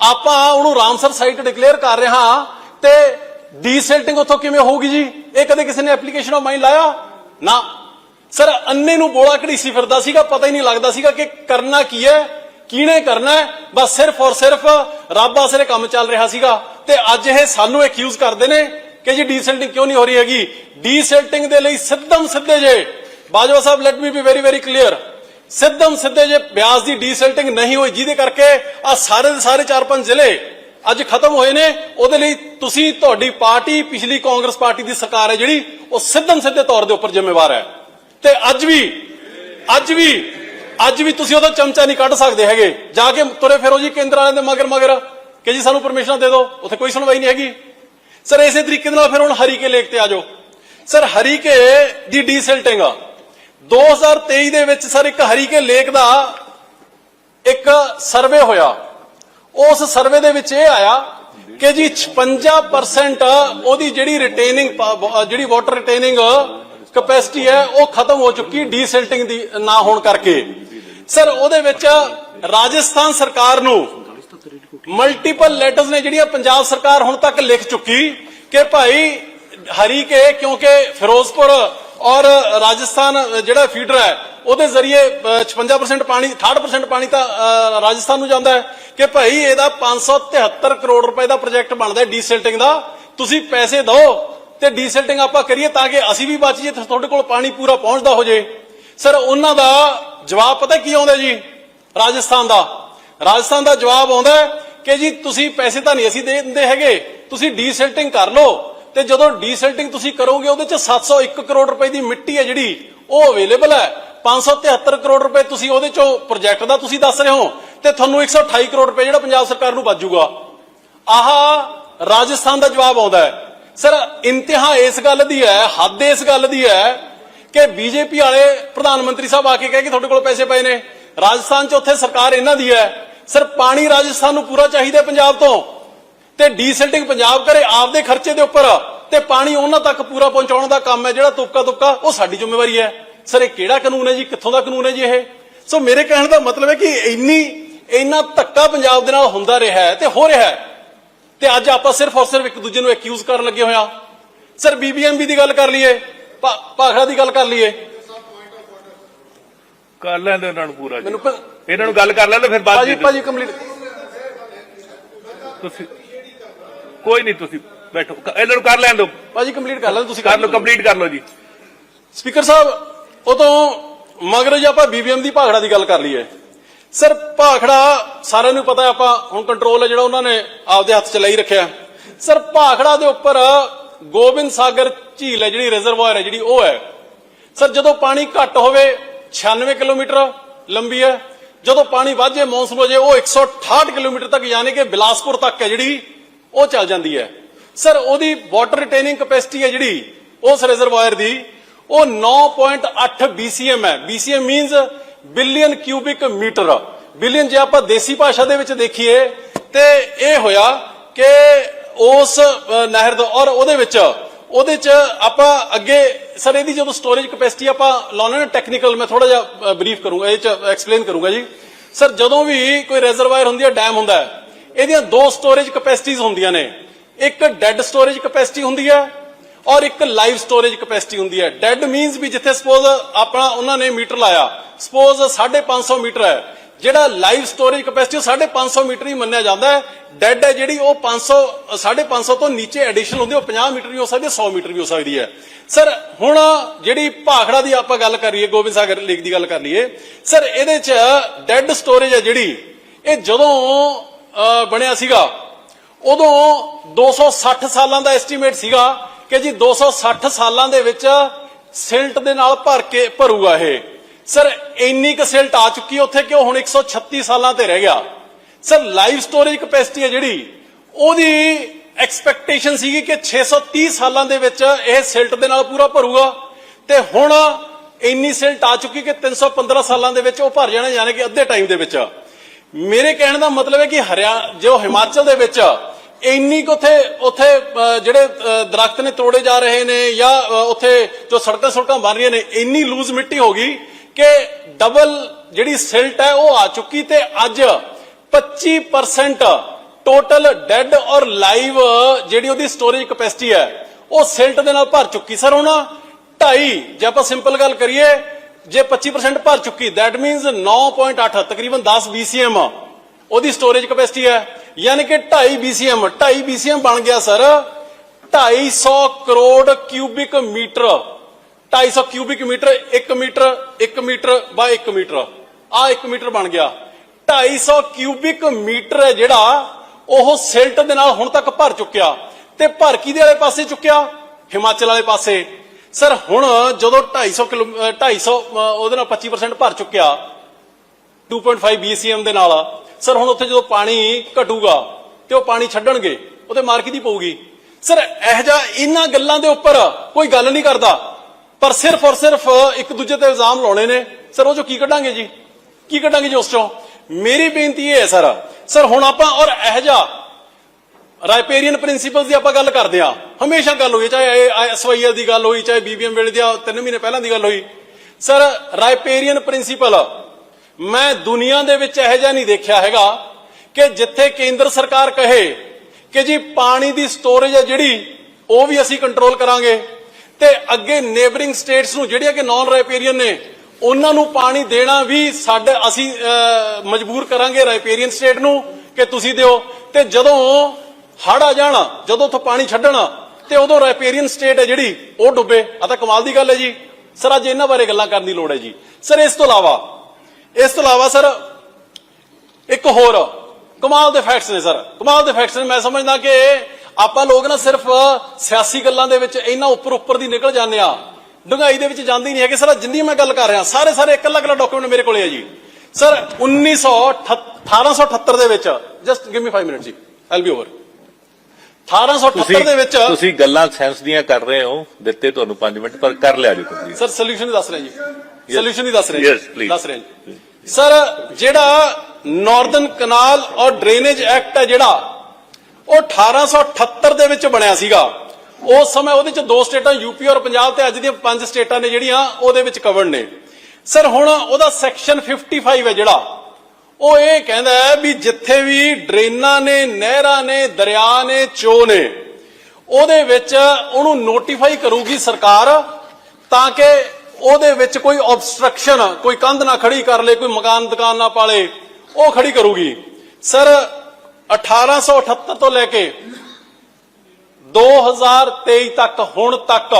ਆਪਾਂ ਉਹਨੂੰ ਰਾਮਸਰ ਸਾਈਟ ਡਿਕਲੇਅਰ ਕਰ ਰਹੇ ਹਾਂ। ਤੇ ਡੀਸਿਲਟਿੰਗ ਉੱਥੋਂ ਕਿਵੇਂ ਹੋਊਗੀ ਜੀ? ਇਹ ਕਦੇ ਕਿਸੇ ਨੇ ਐਪਲੀਕੇਸ਼ਨ ਆਫ ਮਾਈਂਡ ਲਾਇਆ? ਨਾ। ਸਰ, ਅੰਨੇ ਨੂੰ ਬੋਲਾ ਘੜੀਸੀ ਫਿਰਦਾ ਸੀਗਾ, ਪਤਾ ਹੀ ਨਹੀਂ ਲੱਗਦਾ ਸੀਗਾ ਕਿ ਕਰਨਾ ਕੀ ਹੈ। ਕਿਹਨੇ ਕਰਨਾ ਬਸ ਸਿਰਫ ਔਰ ਸਿਰਫ ਰੱਬ ਆਸਰੇ ਕੰਮ ਚੱਲ ਰਿਹਾ ਸੀਗਾ। ਤੇ ਅੱਜ ਇਹ ਸਾਨੂੰ ਐਕਿਊਜ਼ ਕਰਦੇ ਨੇ ਕਿ ਜੀ ਡੀਸੈਲਟਿੰਗ ਕਿਉਂ ਨਹੀਂ ਹੋ ਰਹੀ ਹੈਗੀ? ਡੀਸੈਲਟਿੰਗ ਦੇ ਲਈ ਸਿੱਧਮ ਸਿੱਧੇ ਜੇ। ਬਾਜਵਾ ਸਾਹਿਬ let me be very very clear ਸਿੱਧਮ ਸਿੱਧੇ ਜੇ ਬਿਆਸ ਦੀ ਡੀਸੈਲਟਿੰਗ ਨਹੀਂ ਹੋਈ, ਜਿਹਦੇ ਕਰਕੇ ਆ ਸਾਰੇ ਦੇ ਸਾਰੇ ਚਾਰ ਪੰਜ ਜ਼ਿਲ੍ਹੇ ਅੱਜ ਖਤਮ ਹੋਏ ਨੇ। ਉਹਦੇ ਲਈ ਤੁਸੀਂ ਤੁਹਾਡੀ ਪਾਰਟੀ, ਪਿਛਲੀ ਕਾਂਗਰਸ ਪਾਰਟੀ ਦੀ ਸਰਕਾਰ ਹੈ ਜਿਹੜੀ, ਉਹ ਸਿੱਧਮ ਸਿੱਧੇ ਤੌਰ ਦੇ ਉੱਪਰ ਜ਼ਿੰਮੇਵਾਰ ਹੈ। ਤੇ ਅੱਜ ਵੀ ਅੱਜ ਵੀ ਅੱਜ ਵੀ ਤੁਸੀਂ ਉਹਦਾ ਚਮਚਾ ਨਹੀਂ ਕੱਢ ਸਕਦੇ ਹੈਗੇ। ਜਾ ਕੇ ਤੁਰੇ ਫਿਰੋ ਜੀ ਕੇਂਦਰ ਵਾਲਿਆਂ ਦੇ ਮਗਰ ਮਗਰ। ਕਿ ਜੀ ਸਾਨੂੰ ਪਰਮਿਸ਼ਨ ਦੇ ਦਿਓ, ਉੱਥੇ ਕੋਈ ਸੁਣਵਾਈ ਨਹੀਂ ਹੈਗੀ। ਸਰ, ਇਸੇ ਤਰੀਕੇ ਨਾਲ ਫਿਰ ਹੁਣ ਹਰੀਕੇ ਲੇਕ ਤੇ ਆ ਜਾਓ। ਸਰ, ਹਰੀਕੇ ਦੀ ਡੀਸੈਲਟਿੰਗ 2023 ਦੇ ਵਿੱਚ ਸਰ, ਇੱਕ ਹਰੀਕੇ ਲੇਕ ਦਾ ਇੱਕ ਸਰਵੇ ਹੋਇਆ। ਉਸ ਸਰਵੇ ਦੇ ਵਿੱਚ ਇਹ ਆਇਆ ਕਿ ਜੀ 56% ਉਹਦੀ ਜਿਹੜੀ ਰਿਟੇਨਿੰਗ ਜਿਹੜੀ ਵਾਟਰ ਰਿਟੇਨਿੰਗ ਕਪੈਸਿਟੀ ਹੈ ਉਹ ਖਤਮ ਹੋ ਚੁੱਕੀ ਡੀਸੈਲਟਿੰਗ ਦੀ ਨਾ ਹੋਣ ਕਰਕੇ। ਸਰ ਉਹਦੇ ਵਿੱਚ ਰਾਜਸਥਾਨ ਸਰਕਾਰ ਨੂੰ ਮਲਟੀਪਲ ਲੈਟਰਸ ਨੇ ਜਿਹੜੀਆਂ ਪੰਜਾਬ ਸਰਕਾਰ ਹੁਣ ਤੱਕ ਲਿਖ ਚੁੱਕੀ ਕਿ ਭਾਈ ਹਰੀਕੇ ਕਿਉਂਕਿ ਫਿਰੋਜ਼ਪੁਰ ਔਰ ਰਾਜਸਥਾਨ ਜਿਹੜਾ ਫੀਡਰ ਹੈ ਉਹਦੇ ਜ਼ਰੀਏ ਅ, 56% ਪਾਣੀ 68% ਪਾਣੀ ਤਾਂ ਰਾਜਸਥਾਨ ਨੂੰ ਜਾਂਦਾ ਹੈ ਕਿ ਭਾਈ ਇਹਦਾ 573 ਕਰੋੜ ਰੁਪਏ ਦਾ ਪ੍ਰੋਜੈਕਟ ਬਣਦਾ ਹੈ ਡੀਸੈਲਟਿੰਗ ਦਾ। ਤੁਸੀਂ ਪੈਸੇ ਦਿਓ ਤੇ ਡੀਸੈਲਟਿੰਗ ਆਪਾਂ ਕਰੀਏ ਤਾਂ ਕਿ ਅਸੀਂ ਵੀ ਬਚ ਜਾਈਏ ਤੁਹਾਡੇ ਕੋਲ ਪਾਣੀ ਪੂਰਾ ਪਹੁੰਚਦਾ ਹੋ ਜੇ। ਸਰ, ਉਹਨਾਂ ਦਾ ਜਵਾਬ ਪਤਾ ਕੀ ਆਉਂਦਾ ਜੀ? ਰਾਜਸਥਾਨ ਦਾ। ਰਾਜਸਥਾਨ ਦਾ ਜਵਾਬ ਆਉਂਦਾ ਕਿ ਜੀ, ਤੁਸੀਂ ਪੈਸੇ ਤਾਂ ਨਹੀਂ ਅਸੀਂ ਦੇ ਦਿੰਦੇ ਹੈਗੇ। ਤੁਸੀਂ ਡੀਸੈਲਟਿੰਗ ਕਰ ਲਓ ਤੇ ਜਦੋਂ ਡੀਸੈਲਟਿੰਗ ਤੁਸੀਂ ਕਰੋਗੇ, ਉਹਦੇ ਚ 701 ਕਰੋੜ ਰੁਪਏ ਦੀ ਮਿੱਟੀ ਹੈ ਜਿਹੜੀ, ਉਹ ਅਵੇਲੇਬਲ ਹੈ। 573 ਕਰੋੜ ਰੁਪਏ ਤੁਸੀਂ ਉਹਦੇ ਚੋਂ ਪ੍ਰੋਜੈਕਟ ਦਾ ਤੁਸੀਂ ਦੱਸ ਰਹੇ ਹੋ ਤੇ ਤੁਹਾਨੂੰ 128 ਕਰੋੜ ਰੁਪਏ ਜਿਹੜਾ ਪੰਜਾਬ ਸਰਕਾਰ ਨੂੰ ਬਚੂਗਾ ਆਹ, ਰਾਜਸਥਾਨ ਦਾ ਜਵਾਬ ਆਉਂਦਾ ਹੈ। ਸਰ, ਇੰਤਹਾ ਇਸ ਗੱਲ ਦੀ ਹੈ, ਹੱਦ ਇਸ ਗੱਲ ਦੀ ਹੈ ਕਿ ਬੀਜੇਪੀ ਵਾਲੇ ਪ੍ਰਧਾਨ ਮੰਤਰੀ ਸਾਹਿਬ ਆ ਕੇ ਕਹੇ ਕਿ ਤੁਹਾਡੇ ਕੋਲ ਪੈਸੇ ਪਏ ਨੇ। ਰਾਜਸਥਾਨ 'ਚ ਉੱਥੇ ਸਰਕਾਰ ਇਹਨਾਂ ਦੀ ਹੈ। ਸਰ, ਪਾਣੀ ਰਾਜਸਥਾਨ ਨੂੰ ਪੂਰਾ ਚਾਹੀਦਾ ਪੰਜਾਬ ਤੋਂ। ਤੇ ਡੀਸਿਲਟਿੰਗ ਪੰਜਾਬ ਕਰੇ ਆਪਦੇ ਖਰਚੇ ਦੇ ਉੱਪਰ ਤੇ ਪਾਣੀ ਉਹਨਾਂ ਤੱਕ ਪੂਰਾ ਪਹੁੰਚਾਉਣ ਦਾ ਕੰਮ ਹੈ ਜਿਹੜਾ ਤੁਪਕਾ ਤੁਪਕਾ ਉਹ ਸਾਡੀ ਜ਼ਿੰਮੇਵਾਰੀ ਹੈ। ਸਰ, ਇਹ ਕਿਹੜਾ ਕਾਨੂੰਨ ਹੈ ਜੀ? ਕਿੱਥੋਂ ਦਾ ਕਾਨੂੰਨ ਹੈ ਜੀ ਇਹ? ਸੋ ਮੇਰੇ ਕਹਿਣ ਦਾ ਮਤਲਬ ਹੈ ਕਿ ਇੰਨੀ ਇੰਨਾ ਧੱਕਾ ਪੰਜਾਬ ਦੇ ਨਾਲ ਹੁੰਦਾ ਰਿਹਾ ਹੈ ਤੇ ਹੋ ਰਿਹਾ ਹੈ। ਤੇ ਅੱਜ ਆਪਾਂ ਸਿਰਫ ਔਰ ਸਿਰਫ ਇੱਕ ਦੂਜੇ ਨੂੰ ਐਕਿਊਜ਼ ਕਰਨ ਲੱਗੇ ਹੋਇਆ ਸਰ ਬੀਬੀਐਮਬੀ ਦੀ ਗੱਲ ਕਰ ਲਈਏ ਭਾਖੜਾ ਦੀ ਗੱਲ ਕਰ ਲਈਏ। ਕਰ ਲੈਂਦੇ ਉਹਨਾਂ ਨੂੰ ਪੂਰਾ ਜੀ। ਮੈਨੂੰ ਇਹਨਾਂ ਨੂੰ ਗੱਲ ਕਰ ਲੈਂਦੇ ਫਿਰ ਬਾਅਦ ਭਾਜੀ ਭਾਜੀ ਕੰਪਲੀਟ ਤੁਸੀਂ ਕੋਈ ਨਹੀਂ ਤੁਸੀਂ ਬੈਠੋ। ਇਹਨਾਂ ਨੂੰ ਕਰ ਲੈਣ ਦਿਓ। ਭਾਜੀ ਕੰਪਲੀਟ ਕਰ ਲੈਣ ਤੁਸੀਂ ਕਰ ਲਓ ਕੰਪਲੀਟ ਕਰ ਲਓ ਜੀ। ਸਪੀਕਰ ਸਾਹਿਬ ਉਦੋਂ ਮਗਰ ਜੇ ਆਪਾਂ ਬੀਬੀਐਮ ਦੀ ਭਾਖੜਾ ਦੀ ਗੱਲ ਕਰ ਲਈਏ। ਸਰ, ਭਾਖੜਾ, ਸਾਰਿਆਂ ਨੂੰ ਪਤਾ ਆਪਾਂ ਹੁਣ ਕੰਟਰੋਲ ਹੈ ਜਿਹੜਾ ਉਹਨਾਂ ਨੇ ਆਪਦੇ ਹੱਥ 'ਚ ਲਈ ਰੱਖਿਆ। ਸਰ, ਭਾਖੜਾ ਦੇ ਉੱਪਰ ਗੋਬਿੰਦ ਸਾਗਰ ਝੀਲ ਹੈ ਜਿਹੜੀ ਰਿਜ਼ਰਵਾਇਰ ਹੈ, ਜਿਹੜੀ ਉਹ ਹੈ। ਸਰ, ਜਦੋਂ ਪਾਣੀ ਘੱਟ ਹੋਵੇ 96 ਕਿਲੋਮੀਟਰ ਲੰਬੀ ਹੈ। ਜਦੋਂ ਪਾਣੀ ਵਾਧੇ ਮੌਨਸੂਨ ਹੋ ਜੇ ਉਹ 168 ਕਿਲੋਮੀਟਰ ਤੱਕ ਯਾਨੀ ਕਿ ਬਿਲਾਸਪੁਰ ਤੱਕ ਹੈ ਜਿਹੜੀ ਉਹ ਚੱਲ ਜਾਂਦੀ ਹੈ। ਸਰ, ਉਹਦੀ ਵਾਟਰ ਰਿਟੇਨਿੰਗ ਕਪੈਸਿਟੀ ਹੈ ਜਿਹੜੀ ਉਸ ਰਿਜ਼ਰਵਾਇਰ ਦੀ, ਉਹ 9.8 BCM ਹੈ। BCM means billion cubic metre billion ਜੇ ਆਪਾਂ ਦੇਸੀ ਭਾਸ਼ਾ ਦੇ ਵਿੱਚ ਦੇਖੀਏ, ਤੇ ਇਹ ਹੋਇਆ ਕਿ ਉਸ ਨਹਿਰ ਦਾ ਔਰ ਉਹਦੇ ਵਿੱਚ, ਉਹਦੇ ਚ ਆਪਾਂ ਅੱਗੇ, ਸਰ, ਇਹਦੀ ਜਦੋਂ ਸਟੋਰੇਜ ਕਪੈਸਿਟੀ ਆਪਾਂ ਲਾਉਣਾ ਨਾ ਟੈਕਨੀਕਲ ਮੈਂ ਥੋੜਾ ਜਿਹਾ ਬਰੀਫ ਕਰੂੰਗਾ, ਇਹ ਚ ਐਕਸਪਲੇਨ ਕਰੂੰਗਾ ਜੀ। ਸਰ, ਜਦੋਂ ਵੀ ਕੋਈ ਰਿਜ਼ਰਵਾਇਰ ਹੁੰਦੀ ਹੈ ਡੈਮ ਹੁੰਦਾ ਹੈ, ਇਹਦੀਆਂ ਦੋ ਸਟੋਰੇਜ ਕਪੈਸਿਟੀਜ਼ ਹੁੰਦੀਆਂ ਨੇ। ਇੱਕ ਡੈੱਡ ਸਟੋਰੇਜ ਕਪੈਸਿਟੀ ਹੁੰਦੀ ਹੈ ਔਰ ਇੱਕ ਲਾਈਵ ਸਟੋਰੇਜ ਕਪੈਸਿਟੀ ਹੁੰਦੀ ਹੈ। ਡੈਡ ਮੀਨਸ ਵੀ ਜਿੱਥੇ ਸਪੋਜ਼ ਆਪਣਾ ਉਹਨਾਂ ਨੇ ਮੀਟਰ ਲਾਇਆ ਸਪੋਜ਼ 550 ਮੀਟਰ ਹੈ, ਜਿਹੜਾ ਲਾਈਵ ਸਟੋਰੇਜ ਕਪੈਸਿਟੀ ਉਹ 550 ਮੀਟਰ ਹੀ ਮੰਨਿਆ ਜਾਂਦਾ ਹੈ। ਡੈੱਡ ਹੈ ਜਿਹੜੀ ਉਹ 500 550 ਤੋਂ ਨੀਚੇ ਐਡੀਸ਼ਨ ਹੁੰਦੀ ਉਹ 50 ਮੀਟਰ ਵੀ ਹੋ ਸਕਦੀ ਹੈ 100 ਮੀਟਰ ਵੀ ਹੋ ਸਕਦੀ ਹੈ। ਸਰ ਹੁਣ ਜਿਹੜੀ ਭਾਖੜਾ ਦੀ ਆਪਾਂ ਗੱਲ ਕਰੀਏ ਗੋਬਿੰਦ ਸਾਗਰ ਲੇਕ ਦੀ ਗੱਲ ਕਰ ਲਈਏ। ਸਰ ਇਹਦੇ ਚ ਡੈੱਡ ਸਟੋਰੇਜ ਹੈ ਜਿਹੜੀ, ਇਹ ਜਦੋਂ ਬਣਿਆ ਸੀਗਾ, ਉਦੋਂ 260 ਸਾਲਾਂ ਦਾ ਐਸਟੀਮੇਟ ਸੀਗਾ। ਕਿ ਜੀ 260 ਸਾਲਾਂ ਦੇ ਵਿੱਚ ਸਿਲਟ ਦੇ ਨਾਲ ਭਰ ਕੇ ਭਰੂਗਾ ਇਹ। ਸਰ, ਇੰਨੀ ਕੁ ਸਿਲਟ ਆ ਚੁੱਕੀ ਉੱਥੇ ਕਿ ਉਹ ਹੁਣ 136 ਸਾਲਾਂ ਤੇ ਰਹਿ ਗਿਆ? ਸਰ, ਲਾਈਵ ਸਟੋਰੇਜ ਕਪੈਸਿਟੀ ਹੈ ਜਿਹੜੀ, ਉਹਦੀ ਐਕਸਪੈਕਟੇਸ਼ਨ ਸੀਗੀ ਕਿ 630 ਸਾਲਾਂ ਦੇ ਵਿੱਚ ਇਹ ਸਿਲਟ ਦੇ ਨਾਲ ਪੂਰਾ ਭਰੂਗਾ। ਤੇ ਹੁਣ ਇੰਨੀ ਸਿਲਟ ਆ ਚੁੱਕੀ ਕਿ 315 ਸਾਲਾਂ ਦੇ ਵਿੱਚ ਉਹ ਭਰ ਜਾਣਾ ਯਾਨੀ ਕਿ ਅੱਧੇ ਟਾਈਮ ਦੇ ਵਿੱਚ। ਮੇਰੇ ਕਹਿਣ ਦਾ ਮਤਲਬ ਹੈ ਕਿ ਹਰਿਆ ਜੋ ਹਿਮਾਚਲ ਦੇ ਵਿੱਚ ਇੰਨੀ ਕੁ ਉੱਥੇ ਉੱਥੇ ਜਿਹੜੇ ਦਰਖਤ ਨੇ ਤੋੜੇ ਜਾ ਰਹੇ ਨੇ ਜਾਂ ਅਹ, ਉੱਥੇ ਜੋ ਸੜਕਾਂ ਸੜਕਾਂ ਬਣ ਰਹੀਆਂ ਨੇ ਇੰਨੀ ਲੂਜ਼ ਮਿੱਟੀ ਹੋ ਗਈ ਕਿ ਡਬਲ ਜਿਹੜੀ ਸਿਲਟ ਹੈ ਉਹ ਆ ਚੁੱਕੀ ਤੇ ਅੱਜ 25% ਟੋਟਲ ਡੈੱਡ ਔਰ ਲਾਈਵ ਜਿਹੜੀ ਉਹਦੀ ਸਟੋਰੇਜ ਕਪੈਸਿਟੀ ਹੈ ਉਹ ਸਿਲਟ ਦੇ ਨਾਲ ਭਰ ਚੁੱਕੀ। ਸਰ ਹੁਣ 2.5 ਜੇ ਆਪਾਂ ਸਿੰਪਲ ਗੱਲ ਕਰੀਏ ਜੇ 25% ਭਰ ਚੁੱਕੀ that means 9.8 ਤਕਰੀਬਨ 10 BCM ਉਹਦੀ ਸਟੋਰੇਜ ਕਪੈਸਿਟੀ ਹੈ। ਯਾਨੀ ਕਿ 2.5 BCM 2.5 BCM ਬਣ ਗਿਆ, sir. 250 crore cubic metre. 250 cubic metre 1 metre 1 metre by 1 metre. ਆ 1 ਮੀਟਰ ਬਣ ਗਿਆ। 250 ਕਿਊਬਿਕ ਮੀਟਰ ਹੈ ਜਿਹੜਾ ਉਹ ਸਿਲਟ ਦੇ ਨਾਲ ਹੁਣ ਤੱਕ ਭਰ ਚੁੱਕਿਆ। ਤੇ ਭਰ ਕਿਹਦੇ ਵਾਲੇ ਪਾਸੇ ਚੁੱਕਿਆ? ਹਿਮਾਚਲ ਵਾਲੇ ਪਾਸੇ। ਸਰ, ਹੁਣ ਜਦੋਂ 250 ਕਿਲੋ, ਅਹ 250 ਅਹ ਉਹਦੇ ਨਾਲ 25% ਭਰ ਚੁੱਕਿਆ। 2.5 BCM ਦੇ ਨਾਲ। ਸਰ ਹੁਣ ਉੱਥੇ ਜਦੋਂ ਪਾਣੀ ਘਟੂਗਾ ਤੇ ਉਹ ਪਾਣੀ ਛੱਡਣਗੇ ਉਹਤੇ ਮਾਰ ਕਿਹਦੀ ਪਊਗੀ? ਸਰ ਇਹ ਜਿਹਾ ਇਹਨਾਂ ਗੱਲਾਂ ਦੇ ਉੱਪਰ ਕੋਈ ਗੱਲ ਨਹੀਂ ਕਰਦਾ। ਪਰ ਸਿਰਫ ਔਰ ਸਿਰਫ ਇੱਕ ਦੂਜੇ ਤੇ ਇਲਜ਼ਾਮ ਲਾਉਣੇ ਨੇ। ਸਰ ਉਹ ਚੋਂ ਕੀ ਕੱਢਾਂਗੇ ਜੀ? ਕੀ ਕੱਢਾਂਗੇ ਜੀ ਉਸ ਚੋਂ? ਮੇਰੀ ਬੇਨਤੀ ਇਹ ਹੈ ਸਰ। ਸਰ ਹੁਣ ਆਪਾਂ ਔਰ ਇਹ ਜਿਹਾ ਰਾਇਪੇਰੀਅਨ ਪ੍ਰਿੰਸੀਪਲਸ ਦੀ ਆਪਾਂ ਗੱਲ ਕਰਦੇ ਆ ਹਮੇਸ਼ਾ ਗੱਲ ਹੋਈ ਚਾਹੇ ਐਸਵਾਈਐਲ ਦੀ ਗੱਲ ਹੋਈ ਚਾਹੇ ਬੀਬੀਐਮ ਵੇਲੇ ਦੀ ਆ, ਤਿੰਨ ਮਹੀਨੇ ਪਹਿਲਾਂ ਦੀ ਗੱਲ ਹੋਈ। ਸਰ ਰਾਇਪੇਰੀਅਨ ਪ੍ਰਿੰਸੀਪਲ ਮੈਂ ਦੁਨੀਆ ਦੇ ਵਿੱਚ ਇਹੋ ਜਿਹਾ ਨਹੀਂ ਦੇਖਿਆ ਹੈਗਾ ਕਿ ਜਿੱਥੇ ਕੇਂਦਰ ਸਰਕਾਰ ਕਹੇ ਕਿ ਜੀ ਪਾਣੀ ਦੀ ਸਟੋਰੇਜ ਹੈ ਜਿਹੜੀ, ਉਹ ਵੀ ਅਸੀਂ ਕੰਟਰੋਲ ਕਰਾਂਗੇ ਤੇ ਅੱਗੇ ਨੇਬਰਿੰਗ ਸਟੇਟਸ ਨੂੰ ਜਿਹੜੀਆਂ ਕਿ ਨਾਨ ਰਾਈਪੇਰੀਅਨ ਨੇ, ਉਹਨਾਂ ਨੂੰ ਪਾਣੀ ਦੇਣਾ ਵੀ ਸਾਡੇ, ਅਸੀਂ ਮਜਬੂਰ ਕਰਾਂਗੇ ਰਾਈਪੇਰੀਅਨ ਸਟੇਟ ਨੂੰ ਕਿ ਤੁਸੀਂ ਦਿਓ। ਤੇ ਜਦੋਂ ਹੜ ਆ ਜਾਣਾ, ਜਦੋਂ ਉੱਥੋਂ ਪਾਣੀ ਛੱਡਣਾ, ਤੇ ਉਦੋਂ ਰਾਈਪੇਰੀਅਨ ਸਟੇਟ ਹੈ ਜਿਹੜੀ, ਉਹ ਡੁੱਬੇ। ਆ ਤਾਂ ਕਮਾਲ ਦੀ ਗੱਲ ਹੈ ਜੀ। ਸਰ, ਅੱਜ ਇਹਨਾਂ ਬਾਰੇ ਗੱਲਾਂ ਕਰਨ ਦੀ ਲੋੜ ਹੈ ਜੀ। ਸਰ, ਇਸ ਤੋਂ ਇਲਾਵਾ ਇਸ ਤੋਂ ਇਲਾਵਾ ਸਰ ਇੱਕ ਹੋਰ ਕਮਾਲ ਦੇ ਫੈਕਟਸ ਨੇ ਸਰ। ਕਮਾਲ ਦੇ ਫੈਕਟਸ ਨੇ। ਮੈਂ ਸਮਝਦਾ ਕਿ ਆਪਾਂ ਲੋਕ ਨਾ ਸਿਰਫ ਸਿਆਸੀ ਗੱਲਾਂ ਦੇ ਵਿੱਚ ਇੰਨਾ ਉੱਪਰ ਉੱਪਰ ਦੀ ਨਿਕਲ ਜਾਂਦੇ ਆ ਡੂੰਘਾਈ ਦੇ ਵਿੱਚ ਜਾਂਦੇ ਹੀ ਨਹੀਂ ਹੈਗੇ। ਸਰ ਜਿੰਨੀ ਮੈਂ ਗੱਲ ਕਰ ਰਿਹਾ ਸਾਰੇ ਸਾਰੇ ਇੱਕ ਅਲੱਗ ਅਲੱਗ ਡਾਕੂਮੈਂਟ ਮੇਰੇ ਕੋਲੇ ਹੈ ਜੀ। ਸਰ 1878 ਦੇ ਵਿੱਚ ਜਸਟ ਗਿਵ ਮੀ 5 ਮਿੰਟ ਜੀ। ਆਈਲ ਬੀ ਓਵਰ 1878 ਦੇ ਵਿੱਚ ਤੁਸੀਂ ਗੱਲਾਂ ਸੈਂਸ ਦੀਆਂ ਕਰ ਰਹੇ ਹੋ। ਦਿੱਤੇ ਤੁਹਾਨੂੰ 5 ਮਿੰਟ ਪਰ ਕਰ ਲਿਆ ਜੀ ਤੁਸੀਂ। ਸਰ ਸੋਲੂਸ਼ਨ ਹੀ ਦੱਸ ਰਿਹਾ ਜੀ। ਸੋਲੂਸ਼ਨ ਹੀ ਦੱਸ ਰਿਹਾ please. ਦੱਸ ਰਿਹਾ ਜੀ ਸਰ ਜਿਹੜਾ ਨਾਰਦਰਨ ਕਨਾਲ ਔਰ ਡਰੇਨੇਜ ਐਕਟ ਹੈ ਜਿਹੜਾ ਉਹ 1878 ਦੇ ਵਿੱਚ ਬਣਿਆ ਸੀਗਾ। ਉਸ ਸਮੇਂ ਉਹਦੇ ਚ ਦੋ ਸਟੇਟਾਂ ਯੂਪੀ ਔਰ ਪੰਜਾਬ ਤੇ ਅੱਜ ਦੀਆਂ ਪੰਜ ਸਟੇਟਾਂ ਨੇ ਜਿਹੜੀਆਂ ਉਹਦੇ ਵਿੱਚ ਕਵਰਡ ਨੇ। ਸਰ ਹੁਣ ਉਹਦਾ ਸੈਕਸ਼ਨ 55 ਹੈ ਜਿਹੜਾ ਉਹ ਇਹ ਕਹਿੰਦਾ ਹੈ ਵੀ ਜਿੱਥੇ ਵੀ ਡਰੇਨਾਂ ਨੇ ਨਹਿਰਾਂ ਨੇ ਦਰਿਆ ਨੇ ਚੋ ਨੇ ਉਹਦੇ ਵਿੱਚ ਉਹਨੂੰ ਨੋਟੀਫਾਈ ਕਰੂਗੀ ਸਰਕਾਰ ਤਾਂ ਕਿ ਉਹਦੇ ਵਿੱਚ ਕੋਈ ਆਬਸਟਰਕਸ਼ਨ ਕੋਈ ਕੰਧ ਨਾ ਖੜੀ ਕਰ ਲੇ, ਕੋਈ ਮਕਾਨ ਦੁਕਾਨ ਨਾ ਪਾਲੇ ਉਹ ਖੜੀ ਕਰੂਗੀ। ਸਰ 1878 ਤੋਂ ਲੈ ਕੇ 2023 ਤੱਕ, ਹੁਣ ਤੱਕ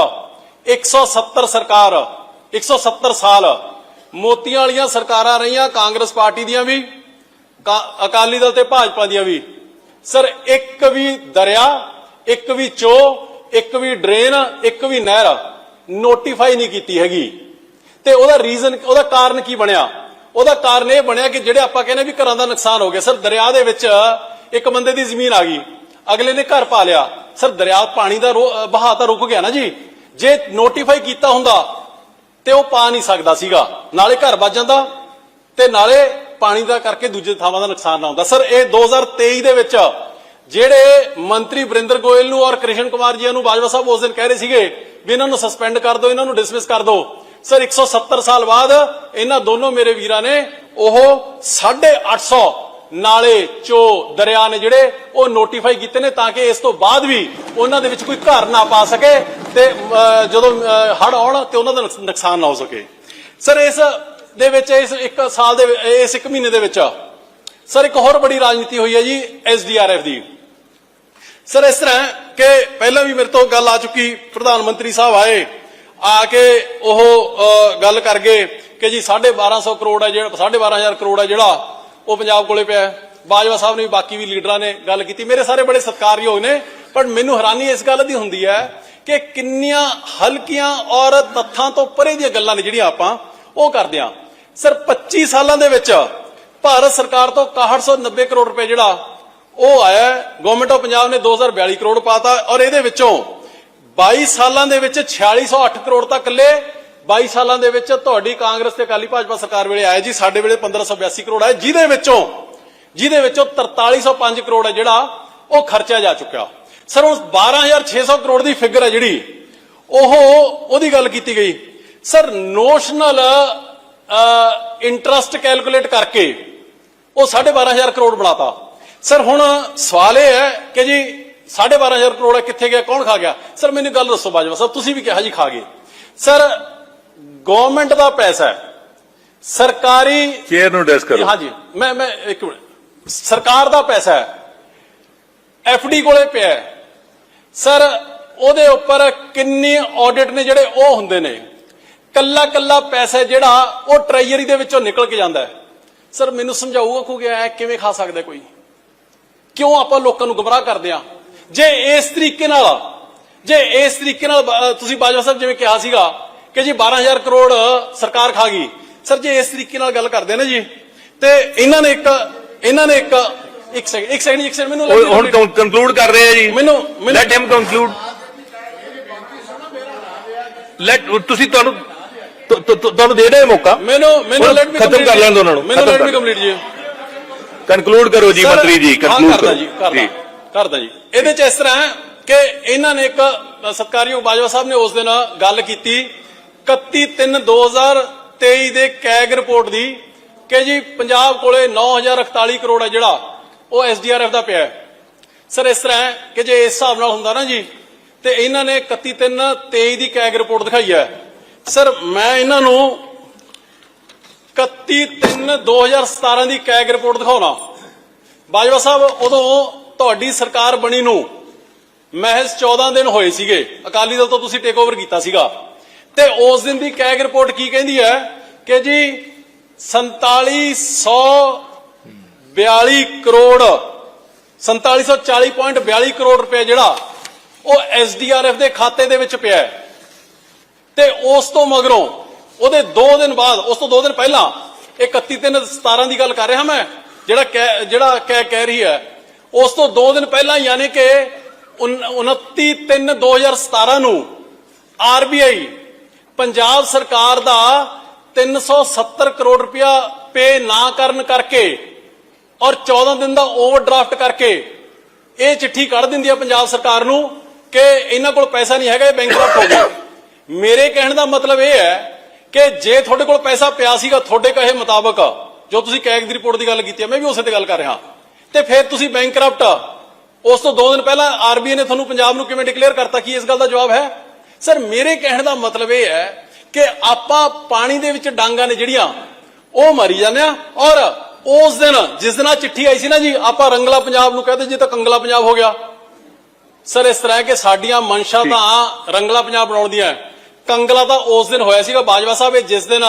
170 ਸਰਕਾਰ 170 ਸਾਲ ਮੋਤੀਆਂ ਵਾਲੀਆਂ ਸਰਕਾਰਾਂ ਰਹੀਆਂ, ਕਾਂਗਰਸ ਪਾਰਟੀ ਦੀਆਂ ਵੀ ਅਕਾਲੀ ਦਲ ਤੇ ਭਾਜਪਾ ਦੀਆਂ ਵੀ। ਸਰ, ਇੱਕ ਵੀ ਦਰਿਆ, ਇੱਕ ਵੀ ਚੋ ਇੱਕ ਵੀ ਡਰੇਨ, ਇੱਕ ਵੀ ਨਹਿਰ ਨੋਟੀਫਾਈ ਨਹੀਂ ਕੀਤੀ ਹੈਗੀ। ਤੇ ਉਹਦਾ ਰੀਜ਼ਨ ਉਹਦਾ ਕਾਰਨ ਕੀ ਬਣਿਆ? ਉਹਦਾ ਕਾਰਨ ਇਹ ਬਣਿਆ ਕਿ ਜਿਹੜੇ ਆਪਾਂ ਕਹਿੰਦੇ ਵੀ ਘਰਾਂ ਦਾ ਨੁਕਸਾਨ ਹੋ ਗਿਆ। ਸਰ, ਦਰਿਆ ਦੇ ਵਿੱਚ ਇੱਕ ਬੰਦੇ ਦੀ ਜ਼ਮੀਨ ਆ ਗਈ। ਅਗਲੇ ਨੇ ਘਰ ਪਾ ਲਿਆ। ਸਰ, ਦਰਿਆ ਪਾਣੀ ਦਾ ਬਹਾਅ ਤਾਂ ਰੁਕ ਗਿਆ ਨਾ ਜੀ। ਜੇ ਨੋਟੀਫਾਈ ਕੀਤਾ ਹੁੰਦਾ, ਤੇ ਉਹ ਪਾ ਨਹੀਂ ਸਕਦਾ ਸੀਗਾ। ਨਾਲੇ ਘਰ ਵੱਜ ਜਾਂਦਾ ਤੇ ਨਾਲੇ ਪਾਣੀ ਦਾ ਕਰਕੇ ਦੂਜੇ ਥਾਵਾਂ ਦਾ ਨੁਕਸਾਨ ਨਾ ਹੁੰਦਾ। ਸਰ, ਇਹ 2023 ਦੇ ਵਿੱਚ ਜਿਹੜੇ ਮੰਤਰੀ ਬਰਿੰਦਰ ਗੋਇਲ ਨੂੰ ਔਰ ਕ੍ਰਿਸ਼ਨ ਕੁਮਾਰ ਜੀ ਨੂੰ ਬਾਜਵਾ ਸਾਹਿਬ ਉਸ ਦਿਨ ਕਹਿ ਰਹੇ ਸੀਗੇ ਵੀ ਇਹਨਾਂ ਨੂੰ ਸਸਪੈਂਡ ਕਰ ਦਿਓ, ਇਹਨਾਂ ਨੂੰ ਡਿਸਮਿਸ ਕਰ ਦਿਓ। ਸਰ 170 ਸਾਲ ਬਾਅਦ ਇਹਨਾਂ ਦੋਨੋਂ ਮੇਰੇ ਵੀਰਾਂ ਨੇ ਉਹ 850 ਨਾਲੇ ਚੋ ਦਰਿਆ ਨੇ ਜਿਹੜੇ ਉਹ ਨੋਟੀਫਾਈ ਕੀਤੇ ਨੇ ਤਾਂ ਕਿ ਇਸ ਤੋਂ ਬਾਅਦ ਵੀ ਉਹਨਾਂ ਦੇ ਵਿੱਚ ਕੋਈ ਘਰ ਨਾ ਪਾ ਸਕੇ ਤੇ ਜਦੋਂ ਹੜ ਆਉਣ ਤੇ ਉਹਨਾਂ ਦਾ ਨੁਕਸਾਨ ਨਾ ਹੋ ਸਕੇ। ਸਰ, ਇਸ ਦੇ ਵਿੱਚ, ਇਸ ਇੱਕ ਸਾਲ ਦੇ ਇਸ ਇੱਕ ਮਹੀਨੇ ਦੇ ਵਿੱਚ, ਸਰ, ਇੱਕ ਹੋਰ ਬੜੀ ਰਾਜਨੀਤੀ ਹੋਈ ਹੈ ਜੀ ਐਸਡੀਆਰਐਫ ਦੀ। ਸਰ, ਇਸ ਤਰ੍ਹਾਂ ਕਿ ਪਹਿਲਾਂ ਵੀ ਮੇਰੇ ਤੋਂ ਗੱਲ ਆ ਚੁੱਕੀ ਪ੍ਰਧਾਨ ਮੰਤਰੀ ਸਾਹਿਬ ਆਏ, ਆ ਕੇ ਉਹ ਗੱਲ ਕਰ ਗਏ ਕਿ ਜੀ 1250 ਕਰੋੜ ਹੈ ਜਿਹੜਾ 12500 ਕਰੋੜ ਹੈ ਜਿਹੜਾ ਉਹ ਪੰਜਾਬ ਕੋਲੇ ਪਿਆ ਬਾਜਵਾ ਸਾਹਿਬ ਨੇ ਵੀ ਬਾਕੀ ਵੀ ਲੀਡਰਾਂ ਨੇ ਗੱਲ ਕੀਤੀ। ਮੇਰੇ ਸਾਰੇ ਬੜੇ ਸਤਿਕਾਰਯੋਗ ਨੇ, ਪਰ ਮੈਨੂੰ ਹੈਰਾਨੀ ਇਸ ਗੱਲ ਦੀ ਹੁੰਦੀ ਹੈ ਕਿ ਕਿੰਨੀਆਂ ਹਲਕੀਆਂ ਔਰ ਤੱਥਾਂ ਤੋਂ ਪਰੇ ਦੀਆਂ ਗੱਲਾਂ ਨੇ ਜਿਹੜੀਆਂ ਆਪਾਂ ਉਹ ਕਰਦੇ ਆ ਸਰ 25 ਸਾਲਾਂ ਦੇ ਵਿੱਚ ਭਾਰਤ ਸਰਕਾਰ ਤੋਂ 6190 ਕਰੋੜ ਰੁਪਏ ਜਿਹੜਾ ਉਹ ਆਇਆ ਗਵਰਨਮੈਂਟ ਆਫ ਪੰਜਾਬ ਨੇ 2042 ਕਰੋੜ ਪਾਤਾ ਔਰ ਇਹਦੇ ਵਿੱਚੋਂ 22 ਸਾਲਾਂ ਦੇ ਵਿੱਚ 4608 ਕਰੋੜ ਤੱਕ ਇਕੱਲੇ 22 ਸਾਲਾਂ ਦੇ ਵਿੱਚ ਤੁਹਾਡੀ ਕਾਂਗਰਸ ਤੇ ਅਕਾਲੀ ਭਾਜਪਾ ਸਰਕਾਰ ਵੇਲੇ ਆਇਆ ਜੀ, ਸਾਡੇ ਵੇਲੇ 1582 ਕਰੋੜ ਆਇਆ ਜਿਹਦੇ ਵਿੱਚੋਂ ਜਿਹਦੇ ਵਿੱਚੋਂ 4305 ਕਰੋੜ ਹੈ ਜਿਹੜਾ ਉਹ ਖਰਚਿਆ ਜਾ ਚੁੱਕਿਆ। ਸਰ ਹੁਣ 12600 ਕਰੋੜ ਦੀ ਫਿਗਰ ਹੈ ਜਿਹੜੀ, ਉਹ ਉਹਦੀ ਗੱਲ ਕੀਤੀ ਗਈ। ਸਰ ਨੋਸ਼ਨਲ ਇੰਟਰਸਟ ਕੈਲਕੂਲੇਟ ਕਰਕੇ ਉਹ 12500 ਕਰੋੜ ਬਣਾਤਾ। ਸਰ ਹੁਣ ਸਵਾਲ ਇਹ ਹੈ ਕਿ ਜੀ 12500 ਕਰੋੜ ਹੈ, ਕਿੱਥੇ ਗਿਆ ਕੌਣ ਖਾ ਗਿਆ? ਸਰ ਮੈਨੂੰ ਗੱਲ ਦੱਸੋ ਬਾਜਵਾ ਸਾਹਿਬ ਤੁਸੀਂ ਵੀ ਕਿਹਾ ਜੀ ਖਾ ਗਏ। ਸਰ ਗਵਰਨਮੈਂਟ ਦਾ ਪੈਸਾ ਹੈ ਸਰਕਾਰੀ ਚੇਅਰ ਨੂੰ ਡੈਸ ਕਰੋ। ਹਾਂਜੀ ਮੈਂ ਮੈਂ ਇੱਕ ਮਿੰਟ। ਸਰਕਾਰ ਦਾ ਪੈਸਾ ਹੈ ਐਫਡੀ ਕੋਲੇ ਪਿਆ ਸਰ ਉਹਦੇ ਉੱਪਰ ਕਿੰਨੇ ਆਡਿਟ ਨੇ ਜਿਹੜੇ ਉਹ ਹੁੰਦੇ ਨੇ? ਕੱਲਾ ਕੱਲਾ ਪੈਸਾ ਜਿਹੜਾ ਉਹ ਟ੍ਰੈਜਰੀ ਦੇ ਵਿੱਚੋਂ ਨਿਕਲ ਕੇ ਜਾਂਦਾ ਹੈ। ਸਰ ਮੈਨੂੰ ਸਮਝਾਊਗਾ ਐ ਕਿਵੇਂ ਖਾ ਸਕਦਾ ਕੋਈ? ਕਿਉਂ ਆਪਾਂ ਲੋਕਾਂ ਨੂੰ ਗੁੰਮਰਾਹ ਕਰਦੇ ਆ? ਜੇ ਇਸ ਤਰੀਕੇ ਨਾਲ ਜੇ ਇਸ ਤਰੀਕੇ ਨਾਲ ਤੁਸੀਂ ਬਾਜਵਾ ਸਾਹਿਬ ਜਿਵੇਂ ਕਿਹਾ ਸੀਗਾ ਕਿ ਜੀ 12000 ਕਰੋੜ ਸਰਕਾਰ ਖਾ ਗਈ। ਸਰ ਜੇ ਇਸ ਤਰੀਕੇ ਨਾਲ ਗੱਲ ਕਰਦੇ ਨਾ ਜੀ। ਤੇ ਇਹਨਾਂ ਨੇ ਇੱਕ ਇਹਨਾਂ ਨੇ ਇੱਕ ਇੱਕ ਸੈਕਿੰਡ ਇੱਕ ਸੈਕਿੰਡ ਇੱਕ ਸੈਕਿੰਡ ਮੈਨੂੰ ਹੁਣ ਕੰਕਲੂਡ ਕਰ ਰਹੇ ਆ ਜੀ। ਮੈਨੂੰ ਲੈਟ ਹਿਮ ਕੰਕਲੂਡ ਲੈਟ ਤੁਸੀਂ ਤੁਹਾਨੂੰ ਤੁਹਾਨੂੰ ਦੇ ਰਹੇ ਮੌਕਾ? ਮੈਨੂੰ ਮੈਨੂੰ ਲੈਟ ਮੀ ਖਤਮ ਕਰ ਲੈਣ ਉਹਨਾਂ ਨੂੰ, ਮੈਨੂੰ ਲੈਟ ਮੀ ਕੰਪਲੀਟ ਜੀ। ਕੰਕਲੂਡ ਕਰੋ ਜੀ ਮੰਤਰੀ ਜੀ ਕਰਦਾ ਕਰੋ। ਜੀ ਕਰਦਾ ਕਰਦਾ ਜੀ। ਇਹਦੇ ਚ ਇਸ ਤਰ੍ਹਾਂ ਹੈ ਕਿ ਇਹਨਾਂ ਨੇ ਇੱਕ ਸਤਿਕਾਰਯੋਗ ਬਾਜਵਾ ਸਾਹਿਬ ਨੇ ਉਸ ਦਿਨ ਗੱਲ ਕੀਤੀ 31 3 2023 ਦੇ ਕੈਗ ਰਿਪੋਰਟ ਦੀ ਕਿ ਜੀ ਪੰਜਾਬ ਕੋਲੇ 9048 ਕਰੋੜ ਹੈ ਜਿਹੜਾ ਉਹ ਐਸਡੀਆਰਐਫ ਦਾ ਪਿਆ ਹੈ। ਸਰ ਇਸ ਤਰ੍ਹਾਂ ਹੈ ਕਿ ਜੇ ਇਸ ਹਿਸਾਬ ਨਾਲ ਹੁੰਦਾ ਨਾ ਜੀ ਤੇ ਇਹਨਾਂ ਨੇ 31 3 23 ਦੀ ਕੈਗ ਰਿਪੋਰਟ ਦਿਖਾਈ ਹੈ। ਸਰ ਮੈਂ ਇਹਨਾਂ ਨੂੰ 31 3 2017 ਦੀ ਕੈਗ ਰਿਪੋਰਟ ਦਿਖਾਉਣਾ। ਬਾਜਵਾ ਸਾਹਿਬ, ਉਦੋਂ ਤੁਹਾਡੀ ਸਰਕਾਰ ਬਣੀ ਨੂੰ ਮਹਿਜ਼ 14 ਦਿਨ ਹੋਏ ਸੀਗੇ। ਅਕਾਲੀ ਦਲ ਤੋਂ ਤੁਸੀਂ ਟੇਕ ਓਵਰ ਕੀਤਾ ਸੀਗਾ। ਤੇ ਉਸ ਦਿਨ ਦੀ ਕੈਗ ਰਿਪੋਰਟ ਕੀ ਕਹਿੰਦੀ ਹੈ ਕਿ ਜੀ 4742 ਕਰੋੜ 4740.42 ਕਰੋੜ ਰੁਪਏ ਜਿਹੜਾ ਉਹ ਐਸਡੀਆਰਐਫ ਦੇ ਖਾਤੇ ਦੇ ਵਿੱਚ ਪਿਆ ਹੈ। ਤੇ ਉਸ ਤੋਂ ਮਗਰੋਂ ਉਹਦੇ 2 ਦਿਨ ਬਾਅਦ, ਉਸ ਤੋਂ 2 ਦਿਨ ਪਹਿਲਾਂ, ਇਹ 31 ਤਿੰਨ 17 ਦੀ ਗੱਲ ਕਰ ਰਿਹਾ ਮੈਂ, ਜਿਹੜਾ ਕਹਿ- ਜਿਹੜਾ ਕਹਿ ਕਹਿ ਰਹੀ ਹੈ, ਉਸ ਤੋਂ 2 ਦਿਨ ਪਹਿਲਾਂ ਯਾਨੀ ਕਿ 29 3 2017 ਨੂੰ ਆਰਬੀਆਈ ਪੰਜਾਬ ਸਰਕਾਰ ਦਾ 370 ਕਰੋੜ ਰੁਪਇਆ ਪੇ ਨਾ ਕਰਨ ਕਰਕੇ ਔਰ 14 ਦਿਨ ਦਾ ਓਵਰਡਰਾਫਟ ਕਰਕੇ ਇਹ ਚਿੱਠੀ ਕੱਢ ਦਿੰਦੀ ਹੈ ਪੰਜਾਬ ਸਰਕਾਰ ਨੂੰ ਕਿ ਇਹਨਾਂ ਕੋਲ ਪੈਸਾ ਨਹੀਂ ਹੈਗਾ, ਇਹ ਬੈਂਕਰਪਟ ਹੋ ਗਏ। ਮੇਰੇ ਕਹਿਣ ਦਾ ਮਤਲਬ ਇਹ ਹੈ ਕਿ ਜੇ ਤੁਹਾਡੇ ਕੋਲ ਪੈਸਾ ਪਿਆ ਸੀਗਾ ਤੁਹਾਡੇ ਕਹੇ ਮੁਤਾਬਕ ਜੋ ਤੁਸੀਂ ਕੈਗ ਦੀ ਰਿਪੋਰਟ ਦੀ ਗੱਲ ਕੀਤੀ ਹੈ ਮੈਂ ਵੀ ਉਸੇ ਤੇ ਗੱਲ ਕਰ ਰਿਹਾ। ਤੇ ਫਿਰ ਤੁਸੀਂ ਬੈਂਕਰਪਟ ਉਸ ਤੋਂ 2 ਦਿਨ ਪਹਿਲਾਂ ਆਰਬੀਆਈ ਨੇ ਤੁਹਾਨੂੰ ਪੰਜਾਬ ਨੂੰ ਕਿਵੇਂ ਡਿਕਲੇਅਰ ਕਰਤਾ? ਕੀ ਇਸ ਗੱਲ ਦਾ ਜਵਾਬ ਹੈ? ਸਰ ਮੇਰੇ ਕਹਿਣ ਦਾ ਮਤਲਬ ਇਹ ਹੈ ਕਿ ਆਪਾਂ ਪਾਣੀ ਦੇ ਵਿੱਚ ਡਾਂਗਾ ਨੇ ਜਿਹੜੀਆਂ ਉਹ ਮਾਰੀ ਜਾਂਦੇ ਆ ਔਰ ਉਸ ਦਿਨ ਜਿਸ ਦਿਨ ਆ ਚਿੱਠੀ ਆਈ ਸੀ ਨਾ ਜੀ ਆਪਾਂ ਰੰਗਲਾ ਪੰਜਾਬ ਨੂੰ ਕਹਦੇ ਜੀ ਤਾਂ ਕੰਗਲਾ ਪੰਜਾਬ ਹੋ ਗਿਆ। ਸਰ ਇਸ ਤਰ੍ਹਾਂ ਕਿ ਸਾਡੀਆਂ ਮਨਸ਼ਾ ਤਾਂ ਰੰਗਲਾ ਪੰਜਾਬ ਬਣਾਉਣ ਦੀਆਂ ਹੈ। ਕੰਗਲਾ ਤਾਂ ਉਸ ਦਿਨ ਹੋਇਆ ਸੀਗਾ ਬਾਜਵਾ ਸਾਹਿਬ ਇਹ ਜਿਸ ਦਿਨ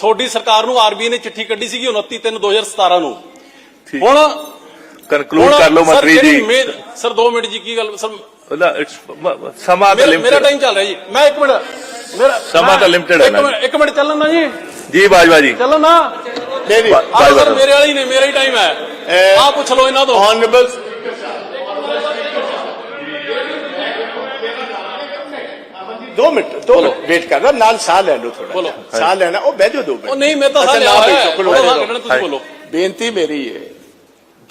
ਤੁਹਾਡੀ ਸਰਕਾਰ ਨੂੰ ਆਰਬੀਆਈ ਨੇ ਚਿੱਠੀ ਕੱਢੀ ਸੀਗੀ 29 3 2017 ਨੂੰ। ਹੁਣ ਕਨਕਲੂਡ ਕਰ ਲਓ ਮੰਤਰੀ ਜੀ। ਸਰ 2 ਮਿੰਟ ਜੀ ਕੀ ਗੱਲ ਸਰ? ਸਮਾਂ ਤਾਂ ਲਿਮਟਿਡ ਮੇਰਾ ਟਾਈਮ ਚੱਲ ਰਿਹਾ ਜੀ। ਮੈਂ 1 ਮਿੰਟ ਮੇਰਾ ਸਮਾਂ ਤਾਂ ਲਿਮਟਿਡ ਹੈ ਨਾ ਮਿੰਟ ਚੱਲਣ ਨਾ ਜੀ। ਜੀ ਬਾਜਵਾ ਜੀ। ਚੱਲੋ ਨਾ। ਨਹੀਂ ਨਹੀਂ ਆ ਸਰ ਮੇਰੇ ਵਾਲੀ ਨਹੀਂ ਮੇਰਾ ਹੀ ਟਾਈਮ ਹੈ। ਆ ਪੁੱਛ ਲਓ ਇਹਨਾਂ ਤੋਂ। ਹਾਨਰੇਬਲ 2 ਮਿੰਟ 2 ਮਿੰਟ। ਵੇਟ ਕਰਦਾ ਨਾਲ ਸਾਹ ਲੈ ਲਓ ਥੋੜਾ ਸਾਹ ਲੈਣਾ ਉਹ ਬਹਿ ਜਾਓ 2 ਮਿੰਟ। ਉਹ ਨਹੀਂ ਮੈਂ ਤਾਂ ਸਾਹ ਲਿਆ ਹੋਇਆ ਤੁਸੀਂ ਬੋਲੋ। ਬੇਨਤੀ ਮੇਰੀ ਹੈ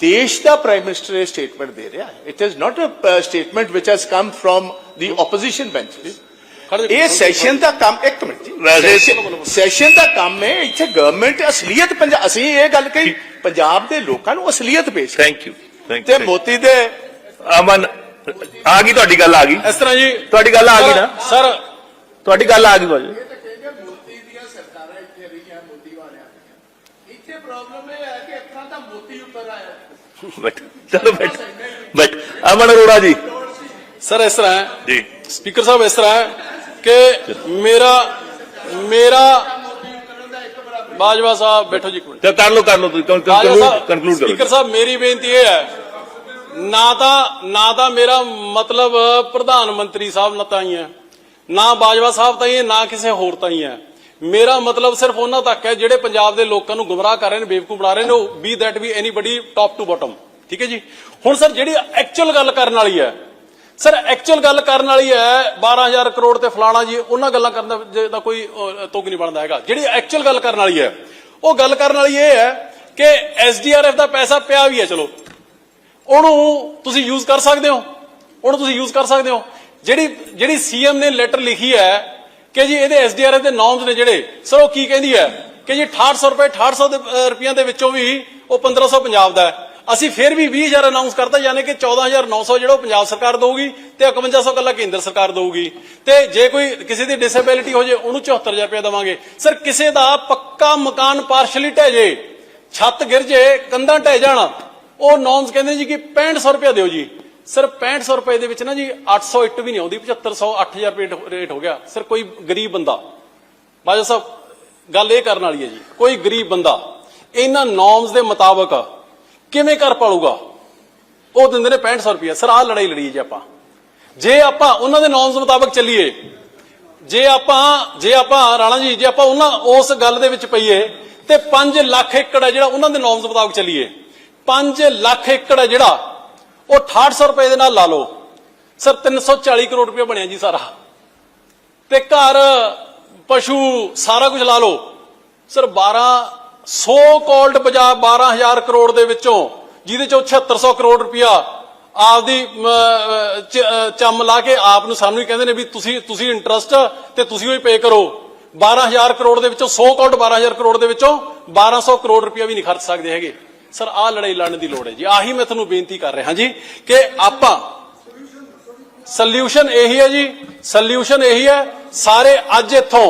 ਦੇਸ਼ ਦਾ ਪ੍ਰਾਈਮ ਮਿਨਿਸਟਰ ਇਹ ਸਟੇਟਮੈਂਟ ਦੇ ਰਿਹਾ it is not a statement which has come from the opposition benches ਇਹ ਸੈਸ਼ਨ ਦਾ ਕੰਮ ਇੱਕ ਮਿੰਟ ਜੀ। ਸੈਸ਼ਨ ਦਾ ਕੰਮ ਹੈ ਇੱਥੇ ਗਵਰਨਮੈਂਟ ਅਸਲੀਅਤ ਪੰਜਾਬ ਅਸੀਂ ਇਹ ਗੱਲ ਕਹੀ ਪੰਜਾਬ ਦੇ ਲੋਕਾਂ ਨੂੰ ਅਸਲੀਅਤ ਪੇਸ਼ ਥੈਂਕ ਯੂ ਤੇ ਮੋਤੀ ਦੇ ਅਮਨ ਆ ਗਈ ਤੁਹਾਡੀ ਗੱਲ ਆ ਗਈ। ਇਸ ਤਰ੍ਹਾਂ ਜੀ। ਤੁਹਾਡੀ ਗੱਲ ਆ ਗਈ ਨਾ? ਸਰ ਤੁਹਾਡੀ ਗੱਲ ਆ ਗਈ ਬਾਜਵਾ ਮੋਤੀ ਦੀਆਂ ਸਰਕਾਰਾਂ ਇੱਥੇ ਰਹੀਆਂ ਮੋਦੀ ਵਾਲਿਆਂ ਦੀਆਂ। ਇੱਥੇ ਪ੍ਰੋਬਲਮ ਇਹ ਹੈ ਕਿ ਇਤਨਾ ਤਾਂ ਮੋਤੀ ਉੱਪਰ ਆਇਆ। ਬੈਠ ਚਲੋ ਬੈਠ ਬੈਠ। ਅਮਨ ਅਰੋੜਾ ਜੀ। ਸਰ ਇਸ ਤਰ੍ਹਾਂ ਹੈ। ਜੀ। ਸਪੀਕਰ ਸਾਹਿਬ ਇਸ ਤਰ੍ਹਾਂ ਹੈ ਕਿ ਮੇਰਾ ਮੇਰਾ ਬਾਜਵਾ ਸਾਹਿਬ ਬੈਠੋ ਜੀ ਤੇ ਕਰ ਲਓ ਕਰ ਲਓ ਤੁਸੀਂ ਕੰਕਲੂਡ ਕਰੋ ਸਪੀਕਰ। ਸਾਹਿਬ ਮੇਰੀ ਬੇਨਤੀ ਇਹ ਹੈ ਨਾ ਤਾਂ ਨਾ ਤਾਂ ਮੇਰਾ ਮਤਲਬ ਪ੍ਰਧਾਨ ਮੰਤਰੀ ਸਾਹਿਬ ਨਾਲ ਤਾਂ ਹੀ ਹੈ। ਨਾ ਬਾਜਵਾ ਸਾਹਿਬ ਤਾਂ ਹੀ ਹੈ ਨਾ ਕਿਸੇ ਹੋਰ ਤਾਂ ਹੀ ਹੈ। ਮੇਰਾ ਮਤਲਬ ਸਿਰਫ ਉਹਨਾਂ ਤੱਕ ਹੈ ਜਿਹੜੇ ਪੰਜਾਬ ਦੇ ਲੋਕਾਂ ਨੂੰ ਗੁੰਮਰਾਹ ਕਰ ਰਹੇ ਨੇ ਬੇਵਕੂਫ ਬਣਾ ਰਹੇ ਨੇ ਉਹ be that we anybody top to bottom ਠੀਕ ਹੈ ਜੀ? ਹੁਣ ਸਰ ਜਿਹੜੀ ਐਕਚੁਅਲ ਗੱਲ ਕਰਨ ਵਾਲੀ ਹੈ ਸਰ ਐਕਚੁਅਲ ਗੱਲ ਕਰਨ ਵਾਲੀ ਹੈ 12000 ਕਰੋੜ ਤੇ ਫਲਾਣਾ ਜੀ ਉਹਨਾਂ ਗੱਲਾਂ ਕਰਨ ਦਾ ਜੇ ਦਾ ਕੋਈ ਅਹ, ਨਹੀਂ ਬਣਦਾ ਹੈਗਾ। ਜਿਹੜੀ ਐਕਚੁਅਲ ਗੱਲ ਕਰਨ ਵਾਲੀ ਹੈ ਉਹ ਗੱਲ ਕਰਨ ਵਾਲੀ ਇਹ ਹੈ ਕਿ ਐਸਡੀਆਰਐਫ ਦਾ ਪੈਸਾ ਪਿਆ ਵੀ ਹੈ ਚਲੋ। ਉਹਨੂੰ ਤੁਸੀਂ ਯੂਜ਼ ਕਰ ਸਕਦੇ ਹੋ। ਉਹਨੂੰ ਤੁਸੀਂ ਯੂਜ਼ ਕਰ ਸਕਦੇ ਹੋ। ਜਿਹੜੀ ਜਿਹੜੀ ਸੀਐਮ ਨੇ ਲੈਟਰ ਲਿਖੀ ਹੈ ਕਿ ਜੀ ਇਹਦੇ ਐਸਡੀਆਰਐਫ ਦੇ ਨਾਮਸ ਨੇ ਜਿਹੜੇ ਸਰ ਉਹ ਕੀ ਕਹਿੰਦੀ ਹੈ ਕਿ ਜੀ 6800 ਰੁਪਏ 6800 ਦੇ, ਅਹ, ਰੁਪਈਆਂ ਦੇ ਵਿੱਚੋਂ ਵੀ ਉਹ 1500 ਪੰਜਾਬ ਦਾ ਹੈ। ਅਸੀਂ ਫਿਰ ਵੀ 20000 ਅਨਾਉਂਸ ਕਰਤਾ ਯਾਨੀ ਕਿ 14900 ਜਿਹੜਾ ਉਹ ਪੰਜਾਬ ਸਰਕਾਰ ਦੇਊਗੀ ਤੇ 5100 ਕੱਲਾ ਕੇਂਦਰ ਸਰਕਾਰ ਦੇਊਗੀ। ਤੇ ਜੇ ਕੋਈ ਕਿਸੇ ਦੀ ਡਿਸੇਬਿਲਿਟੀ ਹੋ ਜੇ ਉਹਨੂੰ 74000 ਰੁਪਏ ਦੇਵਾਂਗੇ। ਸਰ ਕਿਸੇ ਦਾ ਪੱਕਾ ਮਕਾਨ ਪਾਰਸ਼ਲੀ ਢਹਿ ਜੇ ਛੱਤ ਗਿਰ ਜੇ ਕੰਧਾਂ ਢਹਿ ਜਾਣ ਉਹ ਨੌਰਮਸ ਕਹਿੰਦੇ ਜੀ ਕਿ 6500 ਰੁਪਏ ਦਿਓ ਜੀ। ਸਰ 6500 ਰੁਪਏ ਦੇ ਵਿੱਚ ਨਾ ਜੀ 800 ਇੱਟ ਵੀ ਨਹੀਂ ਆਉਂਦੀ 7500 8000 ਰੁਪਏ ਰੇਟ ਹੋ ਗਿਆ। ਸਰ, ਕੋਈ ਗਰੀਬ ਬੰਦਾ ਬਾਜਾ ਸਾਹਿਬ, ਗੱਲ ਇਹ ਕਰਨ ਵਾਲੀ ਹੈ ਜੀ, ਕੋਈ ਗਰੀਬ ਬੰਦਾ, ਇਹਨਾਂ ਨੌਰਮਸ ਦੇ ਮੁਤਾਬਕ ਕਿਵੇਂ ਕਰ ਪਾਲੂਗਾ? ਉਹ ਦਿੰਦੇ ਨੇ 6500 ਰੁਪਏ ਸਰ, ਆਹ ਲੜਾਈ ਲੜੀ ਜੀ ਆਪਾਂ। ਜੇ ਆਪਾਂ ਉਹਨਾਂ ਦੇ ਨੌਰਮਸ ਮੁਤਾਬਕ ਚੱਲੀਏ, ਜੇ ਆਪਾਂ ਜੇ ਆਪਾਂ ਰਾਣਾ ਜੀ, ਜੇ ਆਪਾਂ ਉਹਨਾਂ ਉਸ ਗੱਲ ਦੇ ਵਿੱਚ ਪਈਏ, ਤੇ 5 ਲੱਖ ਏਕੜ ਹੈ ਜਿਹੜਾ ਉਹਨਾਂ ਦੇ ਨੌਰਮਸ ਮੁਤਾਬਕ ਚੱਲੀਏ। 5 ਲੱਖ ਏਕੜ ਹੈ ਜਿਹੜਾ ਉਹ 6800 ਰੁਪਏ ਦੇ ਨਾਲ ਲਾ ਲਓ। ਸਰ 340 ਕਰੋੜ ਰੁਪਏ ਬਣਿਆ ਜੀ ਸਾਰਾ। ਤੇ ਘਰ ਪਸ਼ੂ ਸਾਰਾ ਕੁਝ ਲਾ ਲਓ। ਸਰ 12 100 ਕੋਲਡ ਪੰਜਾਬ 12000 ਕਰੋੜ ਦੇ ਵਿੱਚੋਂ ਜਿਹਦੇ ਚੋਂ 7600 ਕਰੋੜ ਰੁਪਇਆ ਆਪਦੀ ਅਮ, ਚੰਮ ਲਾ ਕੇ ਆਪ ਨੂੰ ਸਾਨੂੰ ਹੀ ਕਹਿੰਦੇ ਨੇ ਵੀ ਤੁਸੀਂ ਤੁਸੀਂ ਇੰਟਰਸਟ ਤੇ ਤੁਸੀਂ ਹੀ ਪੇ ਕਰੋ। 12000 ਕਰੋੜ ਦੇ ਵਿੱਚੋਂ 100 ਕੋਲਡ 12000 ਕਰੋੜ ਦੇ ਵਿੱਚੋਂ 1200 ਕਰੋੜ ਰੁਪਇਆ ਵੀ ਨਹੀਂ ਖਰਚ ਸਕਦੇ ਹੈਗੇ। ਸਰ ਆਹ ਲੜਾਈ ਲੜਨ ਦੀ ਲੋੜ ਹੈ ਜੀ। ਆਹੀ ਮੈਂ ਤੁਹਾਨੂੰ ਬੇਨਤੀ ਕਰ ਰਿਹਾ ਜੀ ਕਿ ਆਪਾਂ ਸੋਲੂਸ਼ਨ ਇਹੀ ਹੈ ਜੀ। ਸੋਲੂਸ਼ਨ ਇਹੀ ਹੈ। ਸਾਰੇ ਅੱਜ ਇੱਥੋਂ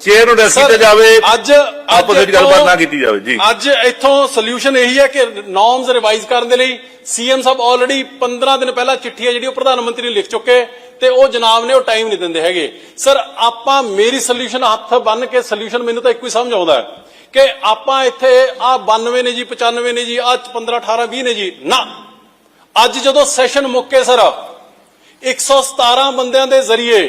ਚੇਅਰ ਨੂੰ ਡੈਸ ਕੀਤਾ ਜਾਵੇ ਅੱਜ ਆਪੋਜ਼ਿਟ ਗੱਲਬਾਤ ਨਾ ਕੀਤੀ ਜਾਵੇ ਜੀ। ਅੱਜ ਇੱਥੋਂ ਸੋਲੂਸ਼ਨ ਇਹੀ ਹੈ ਕਿ ਨਾਰਮਸ ਰਿਵਾਈਜ਼ ਕਰਨ ਦੇ ਲਈ ਸੀਐਮ ਸਾਹਿਬ ਆਲਰੇਡੀ 15 ਦਿਨ ਪਹਿਲਾਂ ਚਿੱਠੀ ਹੈ ਜਿਹੜੀ ਉਹ ਪ੍ਰਧਾਨ ਮੰਤਰੀ ਨੂੰ ਲਿਖ ਚੁੱਕੇ ਤੇ ਉਹ ਜਨਾਬ ਨੇ ਉਹ ਟਾਈਮ ਨਹੀਂ ਦਿੰਦੇ ਹੈਗੇ। ਸਰ ਆਪਾਂ ਮੇਰੀ ਸੋਲੂਸ਼ਨ ਹੱਥ ਬੰਨ ਕੇ ਸੋਲੂਸ਼ਨ ਮੈਨੂੰ ਤਾਂ ਇੱਕੋ ਹੀ ਸਮਝ ਆਉਂਦਾ ਹੈ। ਕਿ ਆਪਾਂ ਇੱਥੇ ਆ 92 ਨੇ ਜੀ 95 ਨੇ ਜੀ, ਆ 15 18 20 ਨੇ ਜੀ। ਨਾ। ਅੱਜ ਜਦੋਂ ਸੈਸ਼ਨ ਮੁੱਕੇ ਸਰ 117 ਬੰਦਿਆਂ ਦੇ ਜ਼ਰੀਏ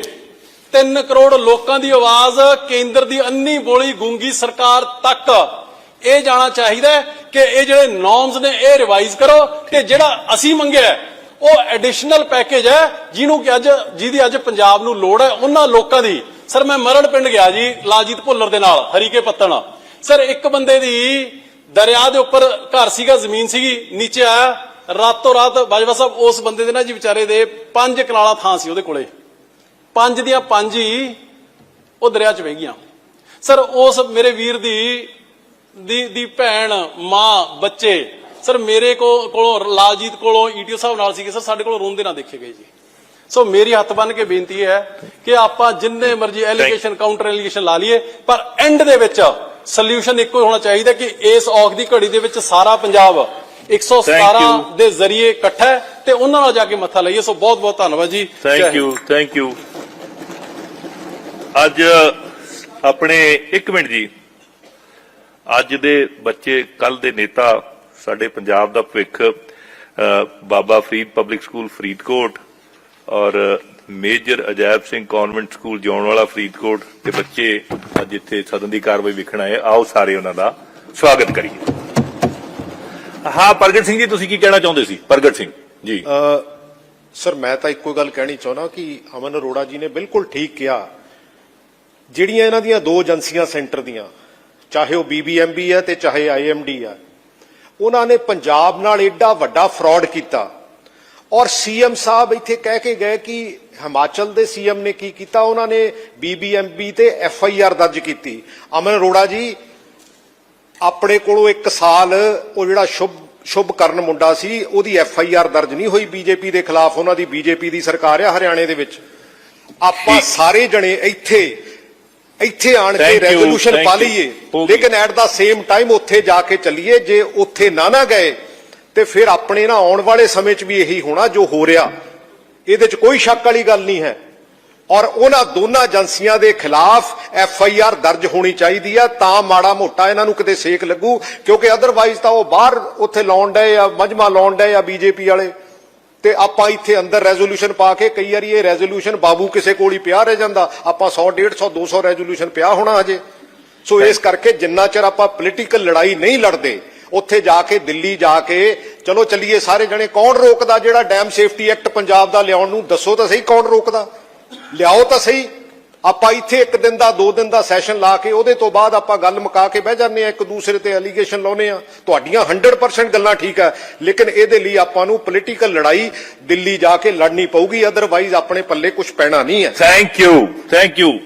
3 ਕਰੋੜ ਲੋਕਾਂ ਦੀ ਆਵਾਜ਼ ਕੇਂਦਰ ਦੀ ਅੰਨੀ ਬੋਲੀ ਗੂੰਗੀ ਸਰਕਾਰ ਤੱਕ, ਇਹ ਜਾਣਾ ਚਾਹੀਦਾ ਕਿ ਇਹ ਜਿਹੜੇ ਨੌਰਮਸ ਨੇ, ਇਹ ਰਿਵਾਈਜ਼ ਕਰੋ ਤੇ ਜਿਹੜਾ ਅਸੀਂ ਮੰਗਿਆ ਉਹ ਐਡੀਸ਼ਨਲ ਪੈਕੇਜ ਹੈ, ਜਿਹਨੂੰ ਕਿ ਅੱਜ, ਜਿਹਦੀ ਅੱਜ ਪੰਜਾਬ ਨੂੰ ਲੋੜ ਹੈ, ਉਹਨਾਂ ਲੋਕਾਂ ਦੀ। ਸਰ, ਮੈਂ ਮਰਨ ਪਿੰਡ ਗਿਆ ਜੀ ਲਾਜੀਤ ਭੁੱਲਰ ਦੇ ਨਾਲ, ਹਰੀਕੇ ਪੱਤਣ। ਸਰ, ਇੱਕ ਬੰਦੇ ਦੀ ਦਰਿਆ ਦੇ ਉੱਪਰ ਘਰ ਸੀਗਾ, ਜ਼ਮੀਨ ਸੀਗੀ, ਨੀਚੇ ਆਇਆ ਰਾਤੋਂ ਰਾਤ ਬਾਜਵਾ ਸਾਹਿਬ ਉਸ ਬੰਦੇ ਦੇ ਨਾ ਜੀ ਵਿਚਾਰੇ ਦੇ ਪੰਜ ਕਨਾਲਾ ਥਾਂ ਸੀ ਉਹਦੇ ਕੋਲੇ। ਪੰਜ ਦੀਆਂ ਪੰਜ ਹੀ ਉਹ ਦਰਿਆ 'ਚ ਵਹਿ ਗਈਆਂ। ਸਰ, ਉਸ ਮੇਰੇ ਵੀਰ ਦੀ ਦੀ ਦੀ ਭੈਣ, ਮਾਂ, ਬੱਚੇ, ਸਰ, ਮੇਰੇ ਕੋ, ਕੋਲੋਂ ਲਾਲਜੀਤ ਕੋਲੋਂ ਈਟੀਓ ਸਾਹਿਬ ਨਾਲ ਸੀਗੇ, ਸਰ, ਸਾਡੇ ਕੋਲੋਂ ਰੋਂਦੇ ਨਾ ਦੇਖੇ ਗਏ ਜੀ। ਸੋ ਮੇਰੀ ਹੱਥ ਬੰਨ ਕੇ ਬੇਨਤੀ ਹੈ ਕਿ ਆਪਾਂ ਜਿੰਨੇ ਮਰਜ਼ੀ ਐਲੀਗੇਸ਼ਨ ਕਾਊਂਟਰ ਐਲੀਗੇਸ਼ਨ ਲਾ ਲਈਏ ਪਰ ਐਂਡ ਦੇ ਵਿੱਚ ਸੋਲੂਸ਼ਨ ਇੱਕੋ ਹੀ ਹੋਣਾ ਚਾਹੀਦਾ ਕਿ ਇਸ ਔਖ ਦੀ ਘੜੀ ਦੇ ਵਿੱਚ ਸਾਰਾ ਪੰਜਾਬ 117 Thank you. ਦੇ ਜ਼ਰੀਏ ਇਕੱਠਾ ਤੇ ਉਹਨਾਂ ਨਾਲ ਜਾ ਕੇ ਮੱਥਾ ਲਾਈਏ। ਸੋ ਬਹੁਤ ਬਹੁਤ ਧੰਨਵਾਦ ਜੀ। ਥੈਂਕ। ਯੂ ਥੈਂਕ ਯੂ ਅੱਜ ਆਪਣੇ ਇੱਕ ਮਿੰਟ ਜੀ। ਅੱਜ ਦੇ ਬੱਚੇ ਕੱਲ ਦੇ ਨੇਤਾ ਸਾਡੇ ਪੰਜਾਬ ਦਾ ਭਵਿੱਖ ਬਾਬਾ ਫਰੀਦ ਪਬਲਿਕ ਸਕੂਲ ਫਰੀਦਕੋਟ। ਔਰ major Ajaib Singh convent school ਜਾਣ ਵਾਲਾ ਫਰੀਦਕੋਟ ਦੇ ਬੱਚੇ ਅੱਜ ਇੱਥੇ ਸਦਨ ਦੀ ਕਾਰਵਾਈ ਵੇਖਣ ਆਏ ਆਓ ਸਾਰੇ ਉਹਨਾਂ ਦਾ ਸਵਾਗਤ ਕਰੀਏ। ਹਾਂ, ਪ੍ਰਗਟ ਸਿੰਘ ਜੀ, ਤੁਸੀਂ ਕੀ ਕਹਿਣਾ ਚਾਹੁੰਦੇ ਸੀ? ਪ੍ਰਗਟ ਸਿੰਘ ਜੀ। ਸਰ, ਮੈਂ ਤਾਂ ਇੱਕੋ ਗੱਲ ਕਹਿਣੀ ਚਾਹੁੰਦਾ ਕਿ ਅਮਨ ਅਰੋੜਾ ਜੀ ਨੇ ਬਿਲਕੁਲ ਠੀਕ ਕਿਹਾ। ਜਿਹੜੀਆਂ ਇਹਨਾਂ ਦੀਆਂ ਦੋ ਏਜੰਸੀਆਂ ਸੈਂਟਰ ਦੀਆਂ, ਚਾਹੇ ਉਹ ਬੀਬੀਐਮਬੀ ਹੈ ਤੇ ਚਾਹੇ ਆਈਐਮਡੀ ਹੈ, ਉਹਨਾਂ ਨੇ ਪੰਜਾਬ ਨਾਲ ਏਡਾ ਵੱਡਾ ਫਰਾਡ ਕੀਤਾ। ਔਰ ਸੀਐਮ ਸਾਹਿਬ ਇੱਥੇ ਕਹਿ ਕੇ ਗਏ ਕਿ ਹਿਮਾਚਲ ਦੇ ਸੀਐਮ ਨੇ ਕੀ ਕੀਤਾ? ਉਹਨਾਂ ਨੇ ਬੀਬੀਐਮਬੀ ਤੇ ਐਫਆਈਆਰ ਦਰਜ ਕੀਤੀ। ਅਮਨ ਅਰੋੜਾ ਜੀ ਆਪਣੇ ਕੋਲੋਂ ਇੱਕ ਸਾਲ ਉਹ ਜਿਹੜਾ ਸ਼ੁਭ ਸ਼ੁਭ ਕਰਨ ਮੁੰਡਾ ਸੀ ਉਹਦੀ ਐਫ ਆਈ ਆਰ ਦਰਜ ਨਹੀਂ ਹੋਈ ਬੀਜੇਪੀ ਦੇ ਖਿਲਾਫ। ਉਹਨਾਂ ਦੀ ਬੀਜੇਪੀ ਦੀ ਸਰਕਾਰ ਆ ਹਰਿਆਣੇ ਦੇ ਵਿੱਚ। ਆਪਾਂ ਸਾਰੇ ਜਣੇ ਇੱਥੇ ਇੱਥੇ ਆਣ ਕੇ ਰੈਜ਼ੋਲੂਸ਼ਨ ਪਾ. ਲਈਏ। ਲੇਕਿਨ ਐਟ ਦਾ ਸੇਮ ਟਾਈਮ ਉੱਥੇ ਜਾ ਕੇ ਚੱਲੀਏ। ਜੇ ਉੱਥੇ ਨਾ ਨਾ ਗਏ ਤੇ ਫਿਰ ਆਪਣੇ ਨਾ ਆਉਣ ਵਾਲੇ ਸਮੇਂ 'ਚ ਵੀ ਇਹੀ ਹੋਣਾ ਜੋ ਹੋ ਰਿਹਾ। ਇਹਦੇ 'ਚ ਕੋਈ ਸ਼ੱਕ ਵਾਲੀ ਗੱਲ ਨਹੀਂ ਹੈ। ਔਰ ਉਹਨਾਂ ਦੋਨਾਂ ਏਜੰਸੀਆਂ ਦੇ ਖਿਲਾਫ ਐਫ ਆਈ ਆਰ ਦਰਜ ਹੋਣੀ ਚਾਹੀਦੀ ਆ ਤਾਂ ਮਾੜਾ ਮੋਟਾ ਇਹਨਾਂ ਨੂੰ ਕਿਤੇ ਸੇਕ ਲੱਗੂ ਕਿਉਂਕਿ ਅਦਰਵਾਈਜ਼ ਤਾਂ ਉਹ ਬਾਹਰ ਉੱਥੇ ਲਾਉਣ ਡਏ ਆ ਮਜਮਾ ਲਾਉਣ ਡਏ ਆ ਬੀਜੇਪੀ ਵਾਲੇ। ਤੇ ਆਪਾਂ ਇੱਥੇ ਅੰਦਰ ਰੈਜ਼ੋਲੂਸ਼ਨ ਪਾ ਕੇ ਕਈ ਵਾਰੀ ਇਹ ਰੈਜ਼ੋਲੂਸ਼ਨ ਬਾਬੂ ਕਿਸੇ ਕੋਲ ਹੀ ਪਿਆ ਰਹਿ ਜਾਂਦਾ। ਆਪਾਂ 100 150 200 ਰੈਜ਼ੋਲੂਸ਼ਨ ਪਿਆ ਹੋਣਾ ਅਜੇ ਸੋ ਇਸ ਕਰਕੇ ਜਿੰਨਾ ਚਿਰ ਆਪਾਂ ਪੋਲੀਟੀਕਲ ਲੜਾਈ ਨਹੀਂ ਲੜਦੇ ਉੱਥੇ ਜਾ ਕੇ, ਦਿੱਲੀ ਜਾ ਕੇ, ਚਲੋ ਚੱਲੀਏ ਸਾਰੇ ਜਣੇ, ਕੌਣ ਰੋਕਦਾ ਜਿਹੜਾ ਡੈਮ ਸੇਫਟੀ ਐਕਟ ਪੰਜਾਬ ਦਾ ਲਿਆਉਣ ਨੂੰ? ਦੱਸੋ ਤਾਂ ਸਹੀ ਕੌਣ ਰੋਕਦਾ? ਲਿਆਓ ਤਾਂ ਸਹੀ। ਆਪਾਂ ਇੱਥੇ ਇੱਕ ਦਿਨ ਦਾ, ਦੋ ਦਿਨ ਦਾ ਸੈਸ਼ਨ ਲਾ ਕੇ, ਉਹਦੇ ਤੋਂ ਬਾਅਦ ਆਪਾਂ ਗੱਲ ਮੁਕਾ ਕੇ ਬਹਿ ਜਾਂਦੇ ਆ ਇੱਕ ਦੂਸਰੇ ਤੇ ਐਲੀਗੇਸ਼ਨ ਲਾਉਨੇ ਆ ਤੁਹਾਡੀਆਂ 100% ਗੱਲਾਂ ਠੀਕ ਆ ਲੇਕਿਨ ਇਹਦੇ ਲਈ ਆਪਾਂ ਨੂੰ ਪੋਲੀਟੀਕਲ ਲੜਾਈ, ਦਿੱਲੀ ਜਾ ਕੇ ਲੜਨੀ ਪਊਗੀ ਅਦਰਵਾਈਜ਼ ਆਪਣੇ ਪੱਲੇ ਕੁਝ ਪੈਣਾ ਨਹੀਂ ਹੈ। Thank you thank you